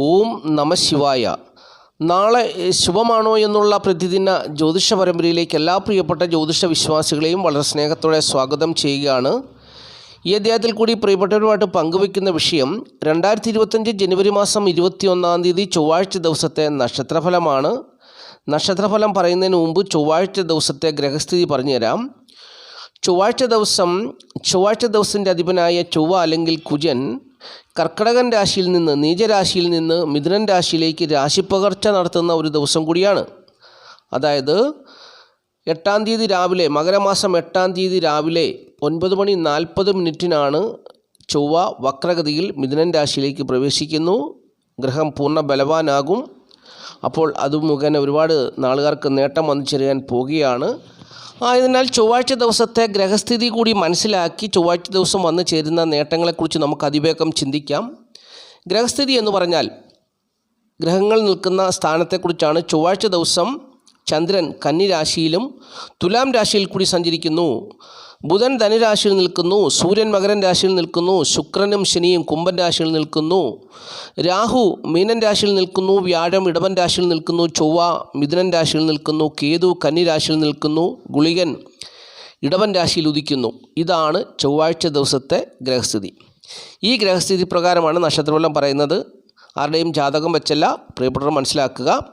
ഓം നമ ശിവായ. നാളെ ശുഭമാണോ എന്നുള്ള പ്രതിദിന ജ്യോതിഷ പരമ്പരയിലേക്ക് എല്ലാ പ്രിയപ്പെട്ട ജ്യോതിഷ വിശ്വാസികളെയും വളരെ സ്നേഹത്തോടെ സ്വാഗതം ചെയ്യുകയാണ്. ഈ അധ്യായത്തിൽ കൂടി പ്രിയപ്പെട്ടവരുമായിട്ട് പങ്കുവയ്ക്കുന്ന വിഷയം രണ്ടായിരത്തി ഇരുപത്തഞ്ച് ജനുവരി മാസം ഇരുപത്തിയൊന്നാം തീയതി ചൊവ്വാഴ്ച ദിവസത്തെ നക്ഷത്രഫലമാണ്. നക്ഷത്രഫലം പറയുന്നതിന് മുമ്പ് ചൊവ്വാഴ്ച ദിവസത്തെ ഗ്രഹസ്ഥിതി പറഞ്ഞുതരാം. ചൊവ്വാഴ്ച ദിവസം ചൊവ്വാഴ്ച ദിവസത്തിന്റെ അധിപനായ ചൊവ്വ അല്ലെങ്കിൽ കുജൻ കർക്കടകൻ രാശിയിൽ നിന്ന് നീചരാശിയിൽ നിന്ന് മിഥുനൻ രാശിയിലേക്ക് രാശിപ്പകർച്ച നടത്തുന്ന ഒരു ദിവസം കൂടിയാണ്. അതായത് എട്ടാം തീയതി രാവിലെ മകരമാസം എട്ടാം തീയതി രാവിലെ ഒൻപത് മണി നാൽപ്പത് മിനിറ്റിനാണ് ചൊവ്വ വക്രഗതിയിൽ മിഥുനൻ രാശിയിലേക്ക് പ്രവേശിക്കുന്നു. ഗ്രഹം പൂർണ ബലവാനാകും. അപ്പോൾ അത് മുഖേന ഒരുപാട് നാളുകാർക്ക് നേട്ടം വന്നു ചേരാൻ പോവുകയാണ് ആയതിനാൽ ചൊവ്വാഴ്ച ദിവസത്തെ ഗ്രഹസ്ഥിതി കൂടി മനസ്സിലാക്കി ചൊവ്വാഴ്ച ദിവസം വന്നു ചേരുന്ന നേട്ടങ്ങളെക്കുറിച്ച് നമുക്ക് അതിവേഗം ചിന്തിക്കാം. ഗ്രഹസ്ഥിതി എന്ന് പറഞ്ഞാൽ ഗ്രഹങ്ങൾ നിൽക്കുന്ന സ്ഥാനത്തെക്കുറിച്ചാണ് ചൊവ്വാഴ്ച ദിവസം ചന്ദ്രൻ കന്നിരാശിയിലും തുലാം രാശിയിൽ കൂടി സഞ്ചരിക്കുന്നു. ബുധൻ ധനുരാശിയിൽ നിൽക്കുന്നു സൂര്യൻ മകരൻ രാശിയിൽ നിൽക്കുന്നു ശുക്രനും ശനിയും കുംഭൻ രാശിയിൽ നിൽക്കുന്നു. രാഹു മീനൻ രാശിയിൽ നിൽക്കുന്നു വ്യാഴം ഇടവൻ രാശിയിൽ നിൽക്കുന്നു ചൊവ്വ മിഥുനൻ രാശിയിൽ നിൽക്കുന്നു കേതു കന്നി രാശിയിൽ നിൽക്കുന്നു ഗുളികൻ ഇടവൻ രാശിയിൽ ഉദിക്കുന്നു. ഇതാണ് ചൊവ്വാഴ്ച ദിവസത്തെ ഗ്രഹസ്ഥിതി. ഈ ഗ്രഹസ്ഥിതി പ്രകാരമാണ് നക്ഷത്രഫലം പറയുന്നത്. ആരുടെയും ജാതകം വെച്ചല്ല പ്രിയപ്പെട്ടവർ മനസ്സിലാക്കുക.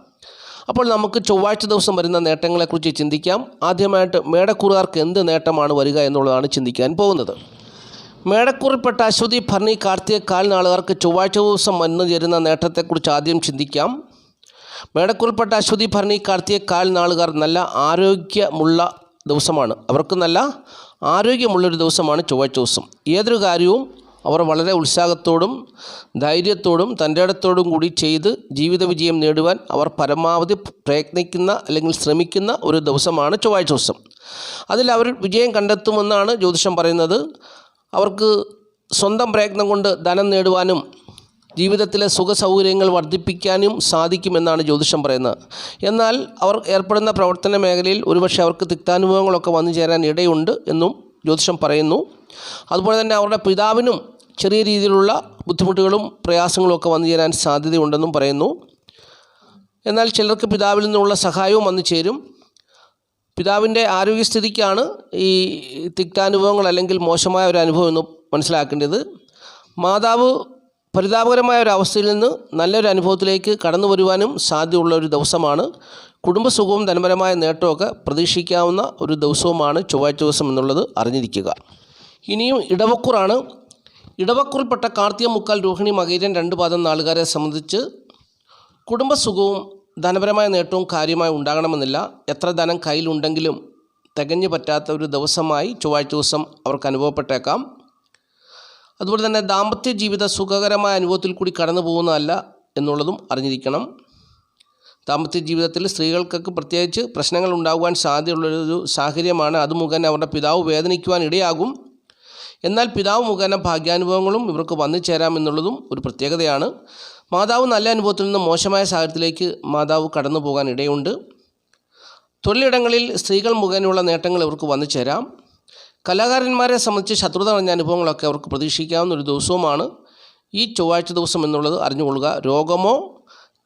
അപ്പോൾ നമുക്ക് ചൊവ്വാഴ്ച ദിവസം വരുന്ന നേട്ടങ്ങളെക്കുറിച്ച് ചിന്തിക്കാം. ആദ്യമായിട്ട് മേടക്കൂറുകാർക്ക് എന്ത് നേട്ടമാണ് വരിക എന്നുള്ളതാണ് ചിന്തിക്കാൻ പോകുന്നത്. മേടക്കൂറിൽപ്പെട്ട അശ്വതി ഭരണി കാർത്തിക കാൽനാളുകാർക്ക് ചൊവ്വാഴ്ച ദിവസം വന്നു ചേരുന്ന നേട്ടത്തെക്കുറിച്ച് ആദ്യം ചിന്തിക്കാം. മേടക്കൂറിൽപ്പെട്ട അശ്വതി ഭരണി കാർത്തിക കാൽനാളുകാർ നല്ല ആരോഗ്യമുള്ള ദിവസമാണ്. അവർക്ക് നല്ല ആരോഗ്യമുള്ളൊരു ദിവസമാണ് ചൊവ്വാഴ്ച ദിവസം. ഏതൊരു കാര്യവും അവർ വളരെ ഉത്സാഹത്തോടും ധൈര്യത്തോടും തന്റെ ഇടത്തോടും കൂടി ചെയ്ത് ജീവിത വിജയം നേടുവാൻ അവർ പരമാവധി പ്രയത്നിക്കുന്ന അല്ലെങ്കിൽ ശ്രമിക്കുന്ന ഒരു ദിവസമാണ് ചൊവ്വാഴ്ച ദിവസം. അതിൽ അവർ വിജയം കണ്ടെത്തുമെന്നാണ് ജ്യോതിഷം പറയുന്നത്. അവർക്ക് സ്വന്തം പ്രയത്നം കൊണ്ട് ധനം നേടുവാനും ജീവിതത്തിലെ സുഖ സൗകര്യങ്ങൾ വർദ്ധിപ്പിക്കാനും സാധിക്കുമെന്നാണ് ജ്യോതിഷം പറയുന്നത്. എന്നാൽ അവർ ഏർപ്പെടുന്ന പ്രവർത്തന മേഖലയിൽ ഒരുപക്ഷെ അവർക്ക് തിക്താനുഭവങ്ങളൊക്കെ വന്നു ചേരാൻ ഇടയുണ്ട് എന്നും ജ്യോതിഷം പറയുന്നു. അതുപോലെ തന്നെ അവരുടെ പിതാവിനും ചെറിയ രീതിയിലുള്ള ബുദ്ധിമുട്ടുകളും പ്രയാസങ്ങളും ഒക്കെ വന്നു ചേരാൻ സാധ്യതയുണ്ടെന്നും പറയുന്നു. എന്നാൽ ചിലർക്ക് പിതാവിൽ നിന്നുള്ള സഹായവും വന്നു ചേരും. പിതാവിന്റെ ആരോഗ്യസ്ഥിതിക്കാണ് ഈ തിക്താനുഭവങ്ങൾ അല്ലെങ്കിൽ മോശമായ ഒരു അനുഭവം എന്ന് മനസ്സിലാക്കേണ്ടത്. മാതാവ് പരിതാപകരമായ ഒരു അവസ്ഥയിൽ നിന്ന് നല്ലൊരു അനുഭവത്തിലേക്ക് കടന്നു വരുവാനും സാധ്യതയുള്ള ഒരു ദിവസമാണ്. കുടുംബസുഖവും ധനപരമായ നേട്ടമൊക്കെ പ്രതീക്ഷിക്കാവുന്ന ഒരു ദിവസവുമാണ് ചൊവ്വാഴ്ച ദിവസം എന്നുള്ളത് അറിഞ്ഞിരിക്കുക. ഇനിയും ഇടവക്കൂറാണ് ഇടവക്കൂറിൽപ്പെട്ട കാർത്തിക മുക്കാൽ രോഹിണി മകേരൻ രണ്ട് പാദം നാളുകാരെ സംബന്ധിച്ച് കുടുംബസുഖവും ധനപരമായ നേട്ടവും കാര്യമായി ഉണ്ടാകണമെന്നില്ല. എത്ര ധനം കയ്യിലുണ്ടെങ്കിലും തികഞ്ഞു പറ്റാത്ത ഒരു ദിവസമായി ചൊവ്വാഴ്ച ദിവസം അവർക്ക് അനുഭവപ്പെട്ടേക്കാം. അതുപോലെ തന്നെ ദാമ്പത്യ ജീവിത സുഖകരമായ അനുഭവത്തിൽ കൂടി കടന്നു പോകുന്നതല്ല എന്നുള്ളതും അറിഞ്ഞിരിക്കണം. ദാമ്പത്യ ജീവിതത്തിൽ സ്ത്രീകൾക്കൊക്കെ പ്രത്യേകിച്ച് പ്രശ്നങ്ങൾ ഉണ്ടാകുവാൻ സാധ്യതയുള്ളൊരു സാഹചര്യമാണ്. അത് മുഖേന അവരുടെ പിതാവ് വേദനിക്കുവാൻ ഇടയാകും. എന്നാൽ പിതാവ് മുഖേന ഭാഗ്യാനുഭവങ്ങളും ഇവർക്ക് വന്നു ചേരാമെന്നുള്ളതും ഒരു പ്രത്യേകതയാണ്. മാതാവ് നല്ല അനുഭവത്തിൽ നിന്ന് മോശമായ സാഹചര്യത്തിലേക്ക് മാതാവ് കടന്നു പോകാൻ ഇടയുണ്ട്. തൊഴിലിടങ്ങളിൽ സ്ത്രീകൾ മുഖേനയുള്ള നേട്ടങ്ങൾ ഇവർക്ക് വന്നു ചേരാം. കലാകാരന്മാരെ സംബന്ധിച്ച് ശത്രുത നിറഞ്ഞ അനുഭവങ്ങളൊക്കെ അവർക്ക് പ്രതീക്ഷിക്കാവുന്ന ഒരു ദിവസവുമാണ്. ഈ ചൊവ്വാഴ്ച ദിവസം എന്നുള്ളത് അറിഞ്ഞുകൊള്ളുക. രോഗമോ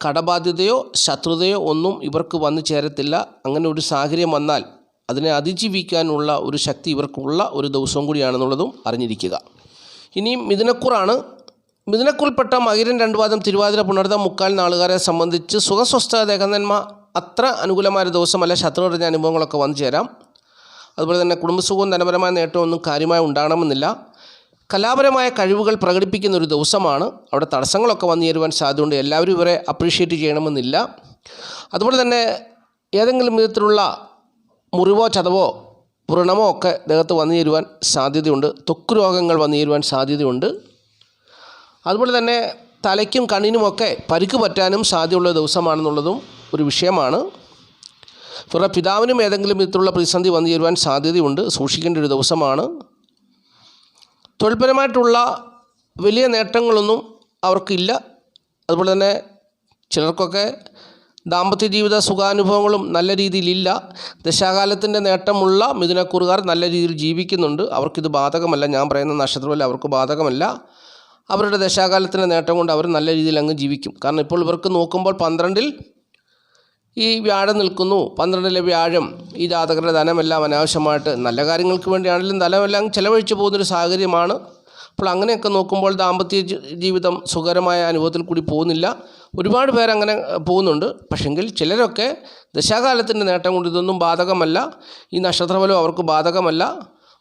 കടബാധ്യതയോ ശത്രുതയോ ഒന്നും ഇവർക്ക് വന്നു ചേരത്തില്ല. അങ്ങനെ ഒരു സാഹചര്യം വന്നാൽ അതിനെ അതിജീവിക്കാനുള്ള ഒരു ശക്തി ഇവർക്കുള്ള ഒരു ദിവസവും കൂടിയാണെന്നുള്ളതും അറിഞ്ഞിരിക്കുക. ഇനിയും മിഥുനക്കുറാണ്. മിഥുനക്കുൾപ്പെട്ട മകിരൻ രണ്ട് വാദം തിരുവാതിര പുണർത്ത മുക്കാൽ നാളുകാരെ സംബന്ധിച്ച് സുഖസ്വസ്ഥ ദേഹനന്മ അത്ര അനുകൂലമായ ദിവസമല്ല. ശത്രു നിറഞ്ഞ അനുഭവങ്ങളൊക്കെ വന്നു ചേരാം. അതുപോലെ തന്നെ കുടുംബസുഖവും ധനപരമായ നേട്ടമൊന്നും കാര്യമായി ഉണ്ടാകണമെന്നില്ല. കലാപരമായ കഴിവുകൾ പ്രകടിപ്പിക്കുന്ന ഒരു ദിവസമാണ്. അവിടെ തടസ്സങ്ങളൊക്കെ വന്നു ചേരുവാൻ സാധ്യതയുണ്ട്. എല്ലാവരും ഇവരെ അപ്രീഷിയേറ്റ് ചെയ്യണമെന്നില്ല. അതുപോലെ തന്നെ ഏതെങ്കിലും വിധത്തിലുള്ള മുറിവോ ചതവോ വ്രണമോ ഒക്കെ ദേഹത്ത് വന്നു സാധ്യതയുണ്ട്. ത്വക്ക് രോഗങ്ങൾ വന്നു സാധ്യതയുണ്ട്. അതുപോലെ തന്നെ തലയ്ക്കും കണ്ണിനുമൊക്കെ പരിക്ക് പറ്റാനും സാധ്യതയുള്ള ദിവസമാണെന്നുള്ളതും ഒരു വിഷയമാണ്. ഇവരുടെ പിതാവിനും ഏതെങ്കിലും വിധത്തിലുള്ള പ്രതിസന്ധി വന്നു സാധ്യതയുണ്ട്. സൂക്ഷിക്കേണ്ട ഒരു ദിവസമാണ്. തൊഴിൽപരമായിട്ടുള്ള വലിയ നേട്ടങ്ങളൊന്നും അവർക്കില്ല. അതുപോലെ തന്നെ ചിലർക്കൊക്കെ ദാമ്പത്യ ജീവിത സുഖാനുഭവങ്ങളും നല്ല രീതിയിലില്ല. ദശാകാലത്തിന്റെ നേട്ടമുള്ള മിഥുനക്കുറുകാർ നല്ല രീതിയിൽ ജീവിക്കുന്നുണ്ട്. അവർക്കിത് ബാധകമല്ല. ഞാൻ പറയുന്ന നക്ഷത്രമല്ല അവർക്ക് ബാധകമല്ല. അവരുടെ ദശാകാലത്തിന്റെ നേട്ടം കൊണ്ട് അവർ നല്ല രീതിയിൽ അങ്ങ് ജീവിക്കും. കാരണം ഇപ്പോൾ ഇവർക്ക് നോക്കുമ്പോൾ പന്ത്രണ്ടിൽ ഈ വ്യാഴം നിൽക്കുന്നു. പന്ത്രണ്ടിലെ വ്യാഴം ഈ ജാതകരുടെ ധനമെല്ലാം അനാവശ്യമായിട്ട് നല്ല കാര്യങ്ങൾക്ക് വേണ്ടിയാണെങ്കിലും ധനമെല്ലാം ചെലവഴിച്ചു പോകുന്നൊരു സാഹചര്യമാണ്. അപ്പോൾ അങ്ങനെയൊക്കെ നോക്കുമ്പോൾ ദാമ്പത്യ ജീവിതം സുഖകരമായ അനുഭവത്തിൽ കൂടി പോകുന്നില്ല. ഒരുപാട് പേർ അങ്ങനെ പോകുന്നുണ്ട്. പക്ഷെങ്കിൽ ചിലരൊക്കെ ദശാകാലത്തിന്റെ നേട്ടം കൊണ്ട് ഇതൊന്നും ബാധകമല്ല. ഈ നക്ഷത്രഫലം അവർക്ക് ബാധകമല്ല.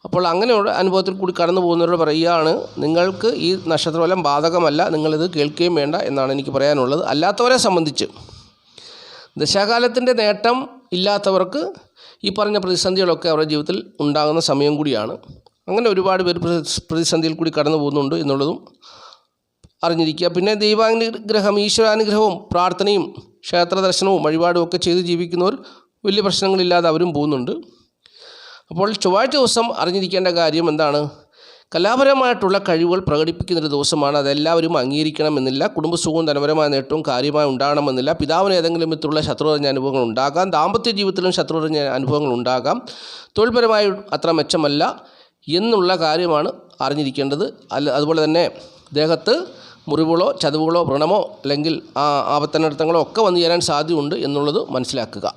അപ്പോൾ അങ്ങനെയുള്ള അനുഭവത്തിൽ കൂടി കടന്നു പോകുന്നവരോട് പറയുകയാണ് നിങ്ങൾക്ക് ഈ നക്ഷത്രഫലം ബാധകമല്ല. നിങ്ങളിത് കേൾക്കുകയും വേണ്ട എന്നാണ് എനിക്ക് പറയാനുള്ളത്. അല്ലാത്തവരെ സംബന്ധിച്ച് ദശാകാലത്തിന്റെ നേട്ടം ഇല്ലാത്തവർക്ക് ഈ പറഞ്ഞ പ്രതിസന്ധികളൊക്കെ അവരുടെ ജീവിതത്തിൽ ഉണ്ടാകുന്ന സമയം കൂടിയാണ്. അങ്ങനെ ഒരുപാട് പേര് പ്രതിസന്ധിയിൽ കൂടി കടന്നു പോകുന്നുണ്ട് എന്നുള്ളതും അറിഞ്ഞിരിക്കുക. പിന്നെ ദൈവാനുഗ്രഹം ഈശ്വരാനുഗ്രഹവും പ്രാർത്ഥനയും ക്ഷേത്ര ദർശനവും വഴിപാടും ഒക്കെ ചെയ്ത് ജീവിക്കുന്നവർ വലിയ പ്രശ്നങ്ങളില്ലാതെ അവരും പോകുന്നുണ്ട്. അപ്പോൾ ചൊവ്വാഴ്ച ദിവസം അറിഞ്ഞിരിക്കേണ്ട കാര്യം എന്താണ്? കലാപരമായിട്ടുള്ള കഴിവുകൾ പ്രകടിപ്പിക്കുന്നൊരു ദിവസമാണ്. അതെല്ലാവരും അംഗീകരിക്കണമെന്നില്ല. കുടുംബസുഖവും ധനപരമായ നേട്ടവും കാര്യമായി ഉണ്ടാകണമെന്നില്ല. പിതാവിന് ഏതെങ്കിലും വിധത്തിലുള്ള ശത്രുതഞ്ഞ അനുഭവങ്ങൾ ഉണ്ടാകാം. ദാമ്പത്യ ജീവിതത്തിലും ശത്രുതഞ്ഞ അനുഭവങ്ങൾ ഉണ്ടാകാം. തൊഴിൽപരമായി അത്ര മെച്ചമല്ല. എന്നുള്ള കാര്യമാണ് അറിഞ്ഞിരിക്കേണ്ടത്. അല്ല അതുപോലെ തന്നെ ദേഹത്ത് മുറിവുകളോ ചതവുകളോ വ്രണമോ അല്ലെങ്കിൽ ആ ആപത്തനർത്ഥങ്ങളോ ഒക്കെ വന്നു ചേരാൻ സാധ്യതയുണ്ട് എന്നുള്ളത് മനസ്സിലാക്കുക.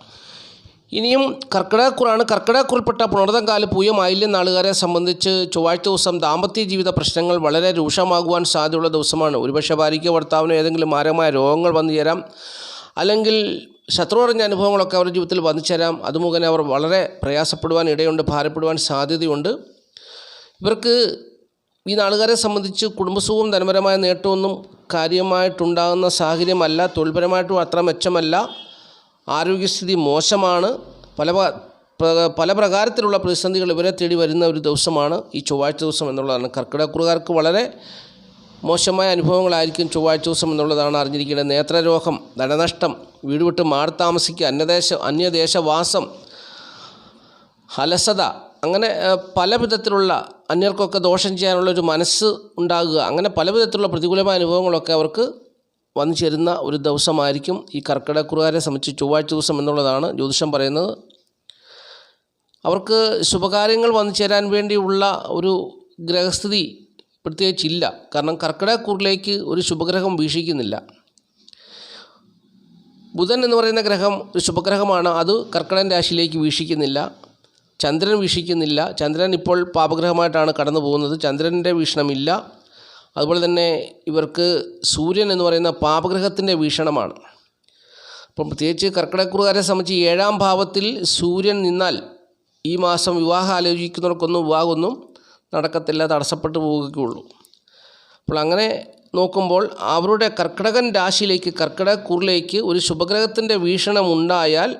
ഇനിയും കർക്കിടകക്കുറാണ് കർക്കിടകക്കുറിൽപ്പെട്ട പുണർതംകാല മാലിന്യ നാളുകാരെ സംബന്ധിച്ച് ചൊവ്വാഴ്ച ദിവസം ദാമ്പത്യ ജീവിത പ്രശ്നങ്ങൾ വളരെ രൂക്ഷമാകുവാൻ സാധ്യതയുള്ള ദിവസമാണ്. ഒരുപക്ഷെ ഭാര്യയ്ക്കോ ഭർത്താവിനോ ഏതെങ്കിലും മാരകമായ രോഗങ്ങൾ വന്നു ചേരാം. അല്ലെങ്കിൽ ശത്രു അറിഞ്ഞ അനുഭവങ്ങളൊക്കെ അവരുടെ ജീവിതത്തിൽ വന്നു ചേരാം. അതുമുഖേന അവർ വളരെ പ്രയാസപ്പെടുവാൻ ഇടയുണ്ട് ഭാരപ്പെടുവാൻ സാധ്യതയുണ്ട്. ഇവർക്ക് ഈ നാളുകാരെ സംബന്ധിച്ച് കുടുംബസുഖവും ധനപരമായ നേട്ടമൊന്നും കാര്യമായിട്ടുണ്ടാകുന്ന സാഹചര്യമല്ല തൊഴിൽപരമായിട്ടും അത്ര മെച്ചമല്ല. ആരോഗ്യസ്ഥിതി മോശമാണ്. പല പല പ്രകാരത്തിലുള്ള പ്രതിസന്ധികൾ ഇവരെ തേടി വരുന്ന ഒരു ദിവസമാണ് ഈ ചൊവ്വാഴ്ച ദിവസം എന്നുള്ളതാണ്. കർക്കിടക്കുറുകാർക്ക് വളരെ മോശമായ അനുഭവങ്ങളായിരിക്കും ചൊവ്വാഴ്ച ദിവസം എന്നുള്ളതാണ് അറിഞ്ഞിരിക്കേണ്ടത്. നേത്രരോഗം ധനനഷ്ടം വീട് വിട്ട് മാറി താമസിക്കുക അന്യദേശ അന്യദേശവാസം അലസത അങ്ങനെ പല വിധത്തിലുള്ള അന്യർക്കൊക്കെ ദോഷം ചെയ്യാനുള്ള ഒരു മനസ്സ് ഉണ്ടാകുക. അങ്ങനെ പല വിധത്തിലുള്ള പ്രതികൂലമായ അനുഭവങ്ങളൊക്കെ അവർക്ക് വന്നു ചേരുന്ന ഒരു ദിവസമായിരിക്കും ഈ കർക്കിടക്കുറുകാരെ സംബന്ധിച്ച് ചൊവ്വാഴ്ച ദിവസം എന്നുള്ളതാണ് ജ്യോതിഷം പറയുന്നത്. അവർക്ക് ശുഭകാര്യങ്ങൾ വന്നു ചേരാൻ വേണ്ടിയുള്ള ഒരു ഗ്രഹസ്ഥിതി പ്രത്യേകിച്ചില്ല. കാരണം കർക്കിടക്കൂറിലേക്ക് ഒരു ശുഭഗ്രഹം വീക്ഷിക്കുന്നില്ല. ബുധൻ എന്ന് പറയുന്ന ഗ്രഹം ഒരു ശുഭഗ്രഹമാണ്. അത് കർക്കിടൻ രാശിയിലേക്ക് വീക്ഷിക്കുന്നില്ല. ചന്ദ്രൻ വീക്ഷിക്കുന്നില്ല. ചന്ദ്രൻ ഇപ്പോൾ പാപഗ്രഹമായിട്ടാണ് കടന്നു പോകുന്നത്. ചന്ദ്രന്റെ വീക്ഷണമില്ല. അതുപോലെ തന്നെ ഇവർക്ക് സൂര്യൻ എന്ന് പറയുന്ന പാപഗ്രഹത്തിന്റെ വീക്ഷണമാണ്. അപ്പം പ്രത്യേകിച്ച് കർക്കിടകക്കുറുകാരെ സംബന്ധിച്ച് ഏഴാം ഭാവത്തിൽ സൂര്യൻ നിന്നാൽ ഈ മാസം വിവാഹം ആലോചിക്കുന്നവർക്കൊന്നും വിവാഹമൊന്നും നടക്കത്തില്ല തടസ്സപ്പെട്ടു പോവുകയുള്ളൂ അപ്പോൾ അങ്ങനെ നോക്കുമ്പോൾ അവരുടെ കർക്കിടകൻ രാശിയിലേക്ക് കർക്കിടകക്കൂറിലേക്ക് ഒരു ശുഭഗ്രഹത്തിന്റെ വീക്ഷണം ഉണ്ടായാൽ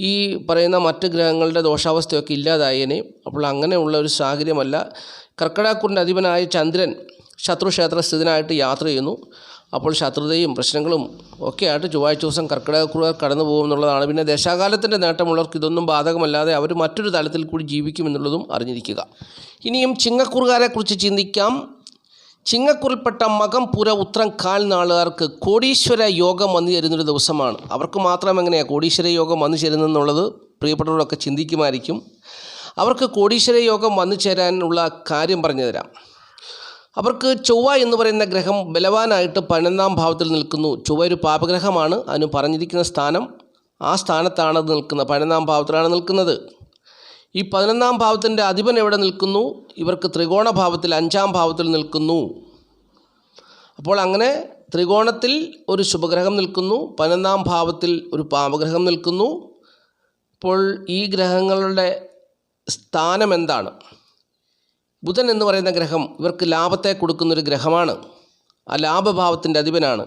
ഈ പറയുന്ന മറ്റ് ഗ്രഹങ്ങളുടെ ദോഷാവസ്ഥയൊക്കെ ഇല്ലാതായേനെ. അപ്പോൾ അങ്ങനെയുള്ള ഒരു സാഹചര്യമല്ല. കർക്കിടകക്കൂറിന്റെ അധിപനായ ചന്ദ്രൻ ശത്രുക്ഷേത്ര സ്ഥിതനായിട്ട് യാത്ര ചെയ്യുന്നു. അപ്പോൾ ശത്രുതയും പ്രശ്നങ്ങളും ഒക്കെ ആയിട്ട് ചൊവ്വാഴ്ച ദിവസം കർക്കിടകക്കുറുകാർ കടന്നു പോകും എന്നുള്ളതാണ്. പിന്നെ ദശാകാലത്തിന്റെ നേട്ടമുള്ളവർക്ക് ഇതൊന്നും ബാധകമല്ലാതെ അവർ മറ്റൊരു തലത്തിൽ കൂടി ജീവിക്കുമെന്നുള്ളതും അറിഞ്ഞിരിക്കുക. ഇനിയും ചിങ്ങക്കുറുകാരെക്കുറിച്ച് ചിന്തിക്കാം. ചിങ്ങക്കുറിൽപ്പെട്ട മകം പുര ഉത്രം കാൽ നാളുകാർക്ക് കോടീശ്വര യോഗം വന്നു ചേരുന്നൊരു ദിവസമാണ്. അവർക്ക് മാത്രം എങ്ങനെയാണ് കോടീശ്വര യോഗം വന്നു ചേരുന്നെന്നുള്ളത് പ്രിയപ്പെട്ടവരൊക്കെ ചിന്തിക്കുമായിരിക്കും. അവർക്ക് കോടീശ്വര യോഗം വന്നു ചേരാനുള്ള കാര്യം പറഞ്ഞു തരാം. അവർക്ക് ചൊവ്വ എന്ന് പറയുന്ന ഗ്രഹം ബലവാനായിട്ട് പതിനൊന്നാം ഭാവത്തിൽ നിൽക്കുന്നു. ചൊവ്വ ഒരു പാപഗ്രഹമാണ്. അതിന് പറഞ്ഞിരിക്കുന്ന സ്ഥാനം ആ സ്ഥാനത്താണ് അത് നിൽക്കുന്നത്. പതിനൊന്നാം ഭാവത്തിലാണ് നിൽക്കുന്നത്. ഈ പതിനൊന്നാം ഭാവത്തിന്റെ അധിപൻ എവിടെ നിൽക്കുന്നു? ഇവർക്ക് ത്രികോണ ഭാവത്തിൽ അഞ്ചാം ഭാവത്തിൽ നിൽക്കുന്നു. അപ്പോൾ അങ്ങനെ ത്രികോണത്തിൽ ഒരു ശുഭഗ്രഹം നിൽക്കുന്നു പതിനൊന്നാം ഭാവത്തിൽ ഒരു പാപഗ്രഹം നിൽക്കുന്നു. അപ്പോൾ ഈ ഗ്രഹങ്ങളുടെ സ്ഥാനം എന്താണ്? ബുധൻ എന്ന് പറയുന്ന ഗ്രഹം ഇവർക്ക് ലാഭത്തെ കൊടുക്കുന്നൊരു ഗ്രഹമാണ്. ആ ലാഭഭാവത്തിന്റെ അധിപനാണ്.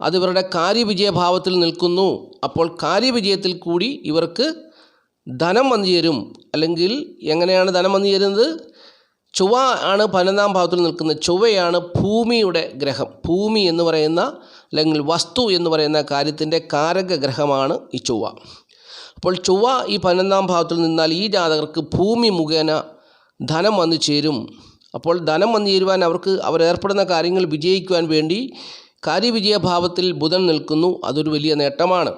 അത് ഇവരുടെ കാര്യവിജയഭാവത്തിൽ നിൽക്കുന്നു. അപ്പോൾ കാര്യവിജയത്തിൽ കൂടി ഇവർക്ക് ധനം വന്നു ചേരും. അല്ലെങ്കിൽ എങ്ങനെയാണ് ധനം വന്നു ചേരുന്നത്? ചൊവ്വ ആണ് പതിനൊന്നാം ഭാവത്തിൽ നിൽക്കുന്നത് ചൊവ്വയാണ് ഭൂമിയുടെ ഗ്രഹം. ഭൂമി എന്ന് പറയുന്ന അല്ലെങ്കിൽ വസ്തു എന്ന് പറയുന്ന കാര്യത്തിന്റെ കാരക ഗ്രഹമാണ് ഈ ചൊവ്വ. അപ്പോൾ ചൊവ്വ ഈ പതിനൊന്നാം ഭാവത്തിൽ നിന്നാൽ ഈ ജാതകർക്ക് ഭൂമി മുഖേന ധനം വന്നു ചേരും. അപ്പോൾ ധനം വന്നു ചേരുവാൻ അവർക്ക് അവർ ഏർപ്പെടുന്ന കാര്യങ്ങൾ വിജയിക്കുവാൻ വേണ്ടി കാര്യവിജയഭാവത്തിൽ ബുധൻ നിൽക്കുന്നു. അതൊരു വലിയ നേട്ടമാണ്.